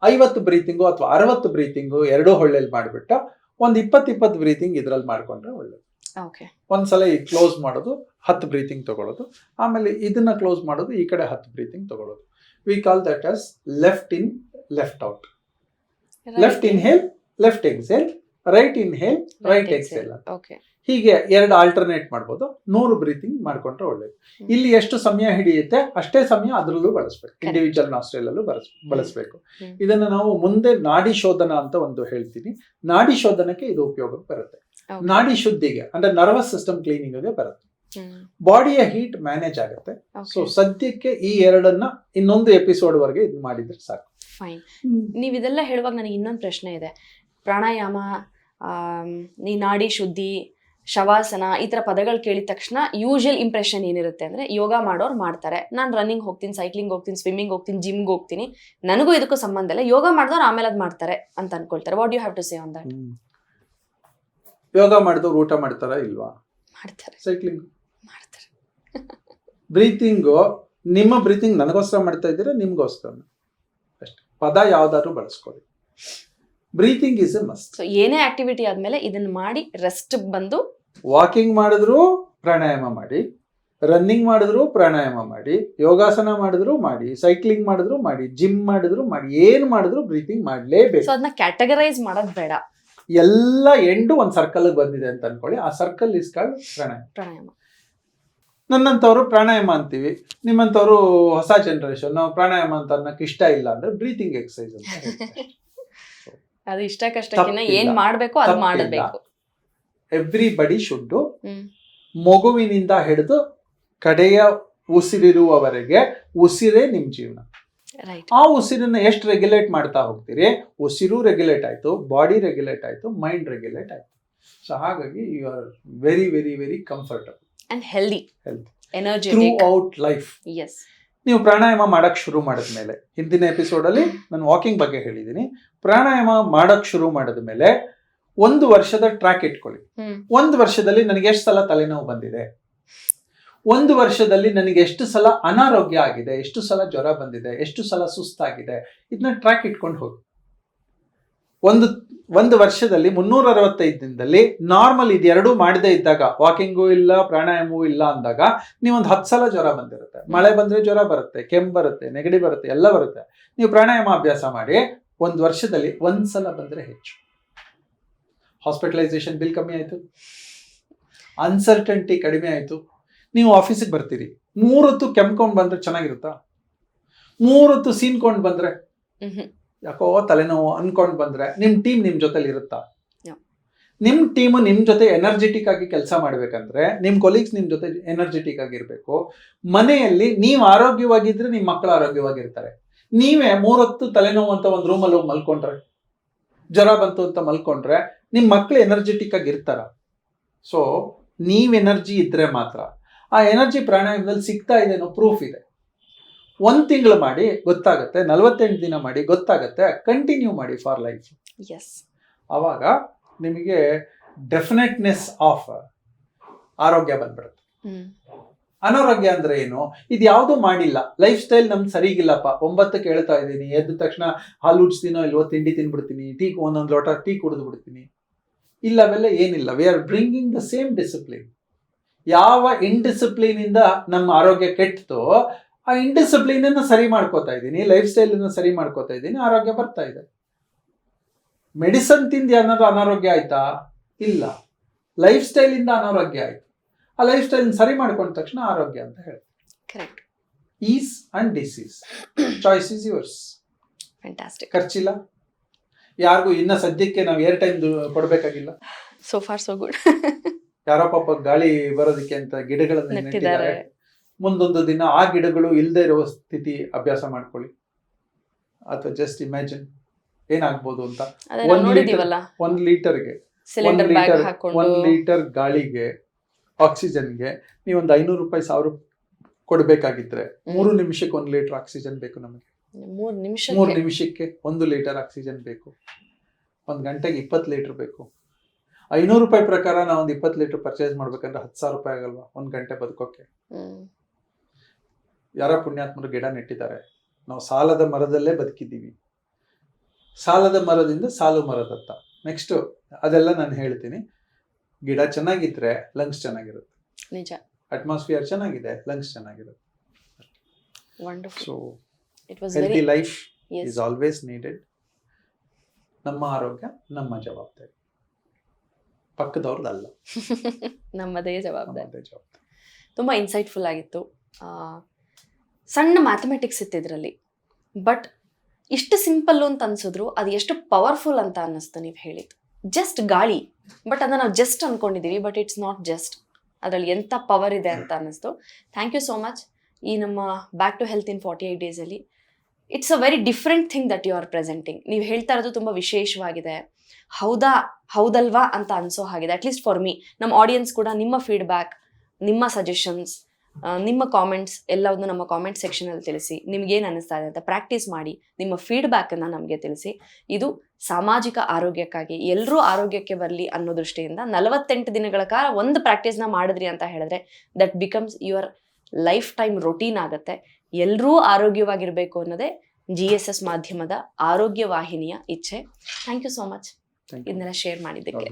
ಐವತ್ತು ಬ್ರೀತಿಂಗು ಅಥವಾ ಅರವತ್ತು ಬ್ರೀತಿಂಗು ಎರಡೂ ಹೊಳ್ಳೆಯಲ್ಲಿ ಮಾಡಿಬಿಟ್ಟು ಒಂದು ಇಪ್ಪತ್ತು ಇಪ್ಪತ್ತು ಬ್ರೀತಿಂಗ್ ಇದರಲ್ಲಿ ಮಾಡಿಕೊಂಡ್ರೆ ಒಳ್ಳೇದು. ಓಕೆ ಒಂದ್ಸಲ ಈ ಕ್ಲೋಸ್ ಮಾಡೋದು ಹತ್ತು ಬ್ರೀತಿಂಗ್ ತಗೊಳ್ಳೋದು ಆಮೇಲೆ ಇದನ್ನ ಕ್ಲೋಸ್ ಮಾಡೋದು ಈ ಕಡೆ ಹತ್ತು ಬ್ರೀತಿಂಗ್ ತಗೊಳ್ಳೋದು we call as left left in left out left inhale, left exhale, right inhale right exhale ಅಂತ. Okay. ಹೀಗೆ ಎರಡು ಆಲ್ಟರ್ನೇಟ್ ಮಾಡ್ಬೋದು. ನೂರು ಬ್ರೀತಿಂಗ್ ಮಾಡ್ಕೊಂಡ್ರೆ ಒಳ್ಳೇದು. ಇಲ್ಲಿ ಎಷ್ಟು ಸಮಯ ಹಿಡಿಯುತ್ತೆ ಅಷ್ಟೇ ಸಮಯ ಅದರಲ್ಲೂ ಬಳಸ್ಬೇಕು. ಇಂಡಿವಿಜುವಲ್ ನಾಸ್ಟ್ರೇಲಲ್ಲೂ ಬಳಸ್ ಬಳಸಬೇಕು. ಇದನ್ನ ನಾವು ಮುಂದೆ ನಾಡಿ ಶೋಧನ ಅಂತ ಒಂದು ಹೇಳ್ತೀನಿ. ನಾಡಿ ಶೋಧನಕ್ಕೆ ಇದು ಉಪಯೋಗಕ್ಕೆ ಬರುತ್ತೆ. ನಾಡಿ ಶುದ್ಧಿಗೆ ಅಂದ್ರೆ ನರ್ವಸ್ ಸಿಸ್ಟಮ್ ಕ್ಲೀನಿಂಗ್ಗೆ ಬರುತ್ತೆ. ಬಾಡಿಯ ಹೀಟ್ ಮ್ಯಾನೇಜ್ ಆಗುತ್ತೆ. ಸೊ. ಸದ್ಯಕ್ಕೆ ಈ ಎರಡನ್ನ ಇನ್ನೊಂದು ಎಪಿಸೋಡ್ ವರೆಗೆ ಇದು ಮಾಡಿದ್ರೆ ಸಾಕು. ಫೈನ್ ನೀವು ಇದೆಲ್ಲ ಹೇಳುವಾಗ ನನಗೆ ಇನ್ನೊಂದು ಪ್ರಶ್ನೆ ಇದೆ. ಪ್ರಾಣಾಯಾಮ ನೀ ಈ ನಾಡಿ ಶುದ್ಧಿ ಶವಾಸನ ಈ ಥರ ಪದಗಳು ಕೇಳಿದ ತಕ್ಷಣ ಯೂಶಲ್ ಇಂಪ್ರೆಷನ್ ಏನಿರುತ್ತೆ ಅಂದ್ರೆ ಯೋಗ ಮಾಡೋರು ಮಾಡ್ತಾರೆ. ನಾನು ರನ್ನಿಂಗ್ ಹೋಗ್ತೀನಿ ಸೈಕ್ಲಿಂಗ್ ಹೋಗ್ತೀನಿ ಸ್ವಿಮ್ಮಿಂಗ್ ಹೋಗ್ತೀನಿ ಜಿಮ್ಗೆ ಹೋಗ್ತೀನಿ. ನನಗೂ ಇದಕ್ಕೂ ಸಂಬಂಧ ಇಲ್ಲ. ಯೋಗ ಮಾಡಿದವ್ರು ಆಮೇಲೆ ಅದು ಮಾಡ್ತಾರೆ ಅಂತ ಅನ್ಕೊಳ್ತಾರೆ. What you have to say on that yoga ಮಾಡಿದವ್ರು ಊಟ ಮಾಡ್ತಾರಾ ಇಲ್ವಾ? ಮಾಡ್ತಾರೆ. ಸೈಕ್ಲಿಂಗ್ ಮಾಡ್ತಾರೆ ಬ್ರೀತಿಂಗು ನಿಮ್ಮ ಬ್ರೀತಿಂಗ್ ನನಗೋಸ್ಕರ ಮಾಡ್ತಾ ಇದ್ದೀರಾ ನಿಮಗೋಸ್ಕರ? ಅಷ್ಟೇ. ಪದ ಯಾವ್ದಾದ್ರು ಬಳಸ್ಕೊಳ್ಳಿ. Breathing is a must. So ಏನೇ ಆಕ್ಟಿವಿಟಿ ಆದ್ಮೇಲೆ ಇದನ್ನ ಮಾಡಿ ರೆಸ್ಟ್ ಬಂದು ವಾಕಿಂಗ್ ಮಾಡಿದ್ರು ಪ್ರಾಣಾಯಾಮ ಮಾಡಿ ರನ್ನಿಂಗ್ ಮಾಡಿದ್ರು ಪ್ರಾಣಾಯಾಮ ಮಾಡಿ ಯೋಗಾಸನ ಮಾಡಿದ್ರು ಮಾಡಿ ಸೈಕ್ಲಿಂಗ್ ಮಾಡಿದ್ರು ಮಾಡಿ ಜಿಮ್ ಮಾಡಿದ್ರು ಮಾಡಿ ಏನು ಮಾಡಿದ್ರು ಬ್ರೀತಿಂಗ್ ಮಾಡಲೇಬೇಕು. ಸೊ ಅದನ್ನ ಕ್ಯಾಟಗರೈಸ್ ಮಾಡೋದು ಬೇಡ. ಎಲ್ಲ ಎಂಡು ಒಂದು ಸರ್ಕಲ್ ಬಂದಿದೆ ಅಂತ ಅನ್ಕೊಳ್ಳಿ. ಆ circle is called pranayama. Pranayama. ನನ್ನಂಥವ್ರು pranayama ಅಂತೀವಿ. ನಿಮ್ಮಂಥವ್ರು ಹೊಸ ಜನರೇಷನ್ ನಾವು ಪ್ರಾಣಾಯಾಮ ಅಂತ ಅನ್ನಕ್ಕೆ ಇಷ್ಟ ಇಲ್ಲ ಅಂದ್ರೆ ಬ್ರೀತಿಂಗ್ ಎಕ್ಸಸೈಸ್ ಅಂತ ಅದು ಇಷ್ಟ ಕಷ್ಟಕ್ಕಿಂತ. ಏನ್ ಮಾಡ್ಬೇಕು ಅದು ಮಾಡಬೇಕು. ಎವ್ರಿಬಡಿ ಶುಡ್ ಮಗುವಿನಿಂದ ಹಿಡಿದು ಕಡೆಯ ಉಸಿರಿರುವವರೆಗೆ ಉಸಿರೇ ನಿಮ್ ಜೀವನ. ಆ ಉಸಿರನ್ನ ಎಷ್ಟು ರೆಗ್ಯುಲೇಟ್ ಮಾಡ್ತಾ ಹೋಗ್ತೀರಿ? ಉಸಿರು ರೆಗ್ಯುಲೇಟ್ ಆಯ್ತು ಬಾಡಿ ರೆಗ್ಯುಲೇಟ್ ಆಯ್ತು ಮೈಂಡ್ ರೆಗ್ಯುಲೇಟ್ ಆಯ್ತು. ಸೊ ಹಾಗಾಗಿ you are very very very comfortable and healthy energy throughout life as ನೀವು ಪ್ರಾಣಾಯಾಮ ಮಾಡಕ್ ಶುರು ಮಾಡಿದ್ಮೇಲೆ ಹಿಂದಿನ ಎಪಿಸೋಡಲ್ಲಿ ನಾನು ವಾಕಿಂಗ್ ಬಗ್ಗೆ ಹೇಳಿದ್ದೀನಿ ಪ್ರಾಣಾಯಾಮ ಮಾಡಕ್ ಶುರು ಮಾಡಿದ ಮೇಲೆ ಒಂದು ವರ್ಷದ ಟ್ರ್ಯಾಕ್ ಇಟ್ಕೊಳ್ಳಿ. ಒಂದು ವರ್ಷದಲ್ಲಿ ನನಗೆ ಎಷ್ಟು ಸಲ ತಲೆನೋವು ಬಂದಿದೆ? ಒಂದು ವರ್ಷದಲ್ಲಿ ನನಗೆ ಎಷ್ಟು ಸಲ ಅನಾರೋಗ್ಯ ಆಗಿದೆ? ಎಷ್ಟು ಸಲ ಜ್ವರ ಬಂದಿದೆ? ಎಷ್ಟು ಸಲ ಸುಸ್ತಾಗಿದೆ? ಇದನ್ನ ಟ್ರ್ಯಾಕ್ ಇಟ್ಕೊಂಡು ಹೋಗಿ. ಒಂದು ಒಂದು ವರ್ಷದಲ್ಲಿ ಮುನ್ನೂರ ಅರವತ್ತೈದು ದಿನದಲ್ಲಿ ನಾರ್ಮಲ್ ಇದೆರಡೂ ಮಾಡದೇ ಇದ್ದಾಗ ವಾಕಿಂಗು ಇಲ್ಲ, ಪ್ರಾಣಾಯಾಮವೂ ಇಲ್ಲ ಅಂದಾಗ ನೀವೊಂದು ಹತ್ತು ಸಲ ಜ್ವರ ಬಂದಿರುತ್ತೆ. ಮಳೆ ಬಂದರೆ ಜ್ವರ ಬರುತ್ತೆ, ಕೆಮ್ಮು ಬರುತ್ತೆ, ನೆಗಡಿ ಬರುತ್ತೆ, ಎಲ್ಲ ಬರುತ್ತೆ. ನೀವು ಪ್ರಾಣಾಯಾಮ ಅಭ್ಯಾಸ ಮಾಡಿ ಒಂದು ವರ್ಷದಲ್ಲಿ ಒಂದು ಸಲ ಬಂದರೆ ಹೆಚ್ಚು. ಹಾಸ್ಪಿಟಲೈಸೇಷನ್ ಬಿಲ್ ಕಮ್ಮಿ ಆಯಿತು. ಅನ್ಸರ್ಟನ್ಟಿ ಕಡಿಮೆ ಆಯಿತು. ನೀವು ಆಫೀಸಿಗೆ ಬರ್ತೀರಿ. ಮೂರೊತ್ತು ಕೆಮ್ಕೊಂಡು ಬಂದರೆ ಚೆನ್ನಾಗಿರುತ್ತಾ? ಮೂರೊತ್ತು ಸೀನ್ಕೊಂಡು ಬಂದರೆ? ಯಾಕೋ ತಲೆನೋವು ಅನ್ಕೊಂಡು ಬಂದ್ರೆ ನಿಮ್ಮ ಟೀಮ್ ನಿಮ್ಮ ಜೊತೆಲಿ ಇರುತ್ತಾ? ನಿಮ್ಮ ನಿಮ್ ಟೀಮ್ ನಿಮ್ಮ ಜೊತೆ ಎನರ್ಜೆಟಿಕ್ ಆಗಿ ಕೆಲಸ ಮಾಡ್ಬೇಕಂದ್ರೆ ನಿಮ್ಮ ಕೊಲೀಗ್ಸ್ ನಿಮ್ಮ ಜೊತೆ ಎನರ್ಜೆಟಿಕ್ ಆಗಿರ್ಬೇಕು ಮನೆಯಲ್ಲಿ ನೀವು ಆರೋಗ್ಯವಾಗಿದ್ರೆ ನಿಮ್ಮ ಮಕ್ಕಳು ಆರೋಗ್ಯವಾಗಿರ್ತಾರೆ. ನೀವೇ ಮೂರೊತ್ತು ತಲೆನೋವು ಅಂತ ಒಂದು ರೂಮಲ್ಲಿ ಹೋಗಿ ಮಲ್ಕೊಂಡ್ರೆ ಜ್ವರ ಬಂತು ಅಂತ ಮಲ್ಕೊಂಡ್ರೆ ನಿಮ್ಮ ಮಕ್ಕಳು ಎನರ್ಜೆಟಿಕ್ ಆಗಿ ಇರ್ತಾರ. ಸೊ ನೀವ್ ಎನರ್ಜಿ ಇದ್ರೆ ಮಾತ್ರ. ಆ ಎನರ್ಜಿ ಪ್ರಾಣಾಯಾಮದಲ್ಲಿ ಸಿಗ್ತಾ ಇದೆ ಅನ್ನೋ ಪ್ರೂಫ್ ಇದೆ. ಒಂದ್ ತಿಂಗಳು ಮಾಡಿ ಗೊತ್ತಾಗುತ್ತೆ ನಲವತ್ತೆಂಟು ದಿನ ಮಾಡಿ ಗೊತ್ತಾಗುತ್ತೆ ಕಂಟಿನ್ಯೂ ಮಾಡಿ ಫಾರ್ ಲೈಫ್ ಎಸ್ ಆವಾಗ ನಿಮಗೆ ಡೆಫಿನೆಟ್ನೆಸ್ ಆಫ್ ಆರೋಗ್ಯ ಬಂದ್ಬಿಡುತ್ತೆ. ಅನಾರೋಗ್ಯ ಅಂದ್ರೆ ಏನು? ಇದು ಯಾವುದು ಮಾಡಿಲ್ಲ. ಲೈಫ್ ಸ್ಟೈಲ್ ನಮ್ಮ ಸರಿಗಿಲ್ಲಪ್ಪ. ಒಂಬತ್ತಕ್ಕೆ ಹೇಳ್ತಾ ಇದ್ದೀನಿ. ಎದ್ದ ತಕ್ಷಣ ಹಾಲು ಉಡ್ಸ್ತೀನೋ ಇಲ್ವೋ ತಿಂಡಿ ತಿನ್ಬಿಡ್ತೀನಿ. ಟೀ ಒಂದೊಂದು ಲೋಟ ಟೀ ಕುಡಿದು ಬಿಡ್ತೀನಿ. ಇಲ್ಲ ಅವೆಲ್ಲ ಏನಿಲ್ಲ. We are bringing the same discipline ಯಾವ ಇನ್ಡಿಸಿಪ್ಲಿನ್ ಇಂದ ನಮ್ಮ ಆರೋಗ್ಯ ಕೆಟ್ಟತೋ ಆ ಇಂಡಿಸಿಪ್ಲಿನ್ ಅನ್ನು ಸರಿ ಮಾಡ್ಕೋತಾ ಇದ್ದೀನಿ ಲೈಫ್ ಸ್ಟೈಲ್ ಅನ್ನು ಸರಿ ಮಾಡ್ಕೋತಾ ಇದ್ದೀನಿ ಆರೋಗ್ಯ ಬರ್ತಾ ಇದೆ. ಮೆಡಿಸನ್ ತಿಂದು ಏನಾದ್ರು ಅನಾರೋಗ್ಯ ಆಯ್ತಾ? ಇಲ್ಲ. ಲೈಫ್ ಸ್ಟೈಲ್ ಇಂದ ಅನಾರೋಗ್ಯ ಆಯ್ತು. ಆ ಲೈಫ್ ಸ್ಟೈಲ್ ಸರಿ ಮಾಡ್ಕೊಂಡ ತಕ್ಷಣ ಆರೋಗ್ಯ ಅಂತ ಹೇಳಿ correct is and disease choice is yours fantastic ಖರ್ಚಿಲ್ಲ. ಯಾರಿಗೂ ಇನ್ನ ಸದ್ಯಕ್ಕೆ ನಾವು ಏರ್ ಟೈಮ್ ಕೊಡಬೇಕಾಗಿಲ್ಲ. ಸೋ ಫಾರ್ ಸೋ ಗುಡ್ ಯಾರೋ ಪಾಪ ಗಾಳಿ ಬರೋದಕ್ಕೆ ಅಂತ ಗಿಡಗಳನ್ನ ನೆಟ್ಟಿದ್ದಾರೆ. ಮುಂದೊಂದು ದಿನ ಆ ಗಿಡಗಳು ಇಲ್ಲದೆ ಇರುವ ಸ್ಥಿತಿ ಅಭ್ಯಾಸ ಮಾಡ್ಕೊಳ್ಳಿ. ಅಥವಾ ಜಸ್ಟ್ ಇಮ್ಯಾಜಿನ್ ಏನಾಗ್ಬೋದು ಅಂತ. ಒಂದ್ ಒಂದ್ ಲೀಟರ್ಗೆ ಒಂದ್ ಲೀಟರ್ ಒಂದ್ ಲೀಟರ್ ಗಾಳಿಗೆ ಆಕ್ಸಿಜನ್ಗೆ ನೀವೊಂದು ಐನೂರು ರೂಪಾಯಿ ಸಾವಿರ ಕೊಡ್ಬೇಕಾಗಿದ್ರೆ ಮೂರು ನಿಮಿಷಕ್ಕೆ ಒಂದು ಲೀಟರ್ ಆಕ್ಸಿಜನ್ ಬೇಕು ನಮಗೆ. ಮೂರು ನಿಮಿಷಕ್ಕೆ. ಒಂದು ಲೀಟರ್ ಆಕ್ಸಿಜನ್ ಬೇಕು. ಒಂದು ಗಂಟೆಗೆ ಇಪ್ಪತ್ತು ಲೀಟರ್ ಬೇಕು. ಐನೂರು ರೂಪಾಯಿ ಪ್ರಕಾರ ನಾವು ಒಂದು ಇಪ್ಪತ್ತು ಲೀಟರ್ ಪರ್ಚೇಸ್ ಮಾಡ್ಬೇಕಂದ್ರೆ ಹತ್ತು ಸಾವಿರ ರೂಪಾಯಿ ಆಗಲ್ವಾ ಒಂದು ಗಂಟೆ ಬದುಕೋಕೆ? ಯಾರೋ ಪುಣ್ಯಾತ್ಮರು ಗಿಡ ನೆಟ್ಟಿದ್ದಾರೆ. ನಾವು ಸಾಲದ ಮರದಲ್ಲೇ ಬದುಕಿದ್ದೀವಿ. ಸಾಲದ ಮರದಿಂದ ಸಾಲು ಮರದತ್ತ. ನೆಕ್ಸ್ಟ್ ಅದೆಲ್ಲ ನಾನು ಹೇಳ್ತೀನಿ. ಗಿಡ ಚೆನ್ನಾಗಿದ್ರೆ ಲಂಗ್ಸ್ ಚೆನ್ನಾಗಿರುತ್ತೆ. ನಿಜ. ಅಟ್ಮಾಸ್ಫಿಯರ್ ಚೆನ್ನಾಗಿದೆ ಲಂಗ್ಸ್ ಚೆನ್ನಾಗಿರುತ್ತೆ. So life is always needed ನಮ್ಮ ಆರೋಗ್ಯ ನಮ್ಮ ಜವಾಬ್ದಾರಿ. ಪಕ್ಕದವ್ರದ್ದಲ್ಲ <laughs> ನಮ್ಮದೇ ಜವಾಬ್ದಾರಿ. ತುಂಬಾ ಜವಾಬ್ದಾರಿ. ತುಂಬ ಇನ್ಸೈಟ್ಫುಲ್ ಆಗಿತ್ತು. ಆ, ಸಣ್ಣ ಮ್ಯಾಥಮೆಟಿಕ್ಸ್ ಇತ್ತು ಇದರಲ್ಲಿ. ಬಟ್ ಇಷ್ಟು ಸಿಂಪಲ್ಲು ಅಂತ ಅನ್ಸಿದ್ರು, ಅದು ಎಷ್ಟು ಪವರ್ಫುಲ್ ಅಂತ ಅನ್ನಿಸ್ತು ನೀವು ಹೇಳಿದ್ದು. ಜಸ್ಟ್ ಗಾಳಿ. ಬಟ್ ಅದನ್ನ ನಾವು ಜಸ್ಟ್ ಅನ್ಕೊಂಡಿದೀವಿ ಬಟ್ ಇಟ್ಸ್ ನಾಟ್ ಜಸ್ಟ್ ಅದರಲ್ಲಿ ಎಂಥ ಪವರ್ ಇದೆ ಅಂತ ಅನ್ನಿಸ್ತು. ಥ್ಯಾಂಕ್ ಯು ಸೋ ಮಚ್ ಈ ನಮ್ಮ back to health in forty eight ಡೇಸಲ್ಲಿ it's a very different thing that you are presenting ನೀವು ಹೇಳ್ತಾ ಇರೋದು ತುಂಬ ವಿಶೇಷವಾಗಿದೆ. ಹೌದಾ, ಹೌದಲ್ವಾ ಅಂತ ಅನ್ಸೋ ಹಾಗಿದೆ. ಅಟ್ಲೀಸ್ಟ್ ಫಾರ್ ಮೀ ನಮ್ಮ ಆಡಿಯನ್ಸ್ ಕೂಡ ನಿಮ್ಮ ಫೀಡ್ಬ್ಯಾಕ್ ನಿಮ್ಮ ಸಜೆಷನ್ಸ್ ನಿಮ್ಮ ಕಾಮೆಂಟ್ಸ್ ಎಲ್ಲವನ್ನು ನಮ್ಮ ಕಾಮೆಂಟ್ ಸೆಕ್ಷನಲ್ಲಿ ತಿಳಿಸಿ. ನಿಮ್ಗೇನು ಅನ್ನಿಸ್ತಾ ಇದೆ ಅಂತ ಪ್ರಾಕ್ಟೀಸ್ ಮಾಡಿ ನಿಮ್ಮ ಫೀಡ್ಬ್ಯಾಕನ್ನು ನಮಗೆ ತಿಳಿಸಿ. ಇದು ಸಾಮಾಜಿಕ ಆರೋಗ್ಯಕ್ಕಾಗಿ ಎಲ್ಲರೂ ಆರೋಗ್ಯಕ್ಕೆ ಬರಲಿ ಅನ್ನೋ ದೃಷ್ಟಿಯಿಂದ ನಲವತ್ತೆಂಟು ದಿನಗಳ ಕಾಲ ಒಂದು ಪ್ರಾಕ್ಟೀಸ್ನ ಮಾಡಿದ್ರಿ ಅಂತ ಹೇಳಿದ್ರೆ that becomes your lifetime routine ಆಗುತ್ತೆ. ಎಲ್ಲರೂ ಆರೋಗ್ಯವಾಗಿರಬೇಕು ಅನ್ನೋದೇ ಜಿ ಎಸ್ ಎಸ್ ಮಾಧ್ಯಮದ ಆರೋಗ್ಯ ವಾಹಿನಿಯ ಇಚ್ಛೆ. ಥ್ಯಾಂಕ್ ಯು ಸೋ ಮಚ್ ಇದನ್ನೆಲ್ಲ ಶೇರ್ ಮಾಡಿದ್ದಕ್ಕೆ.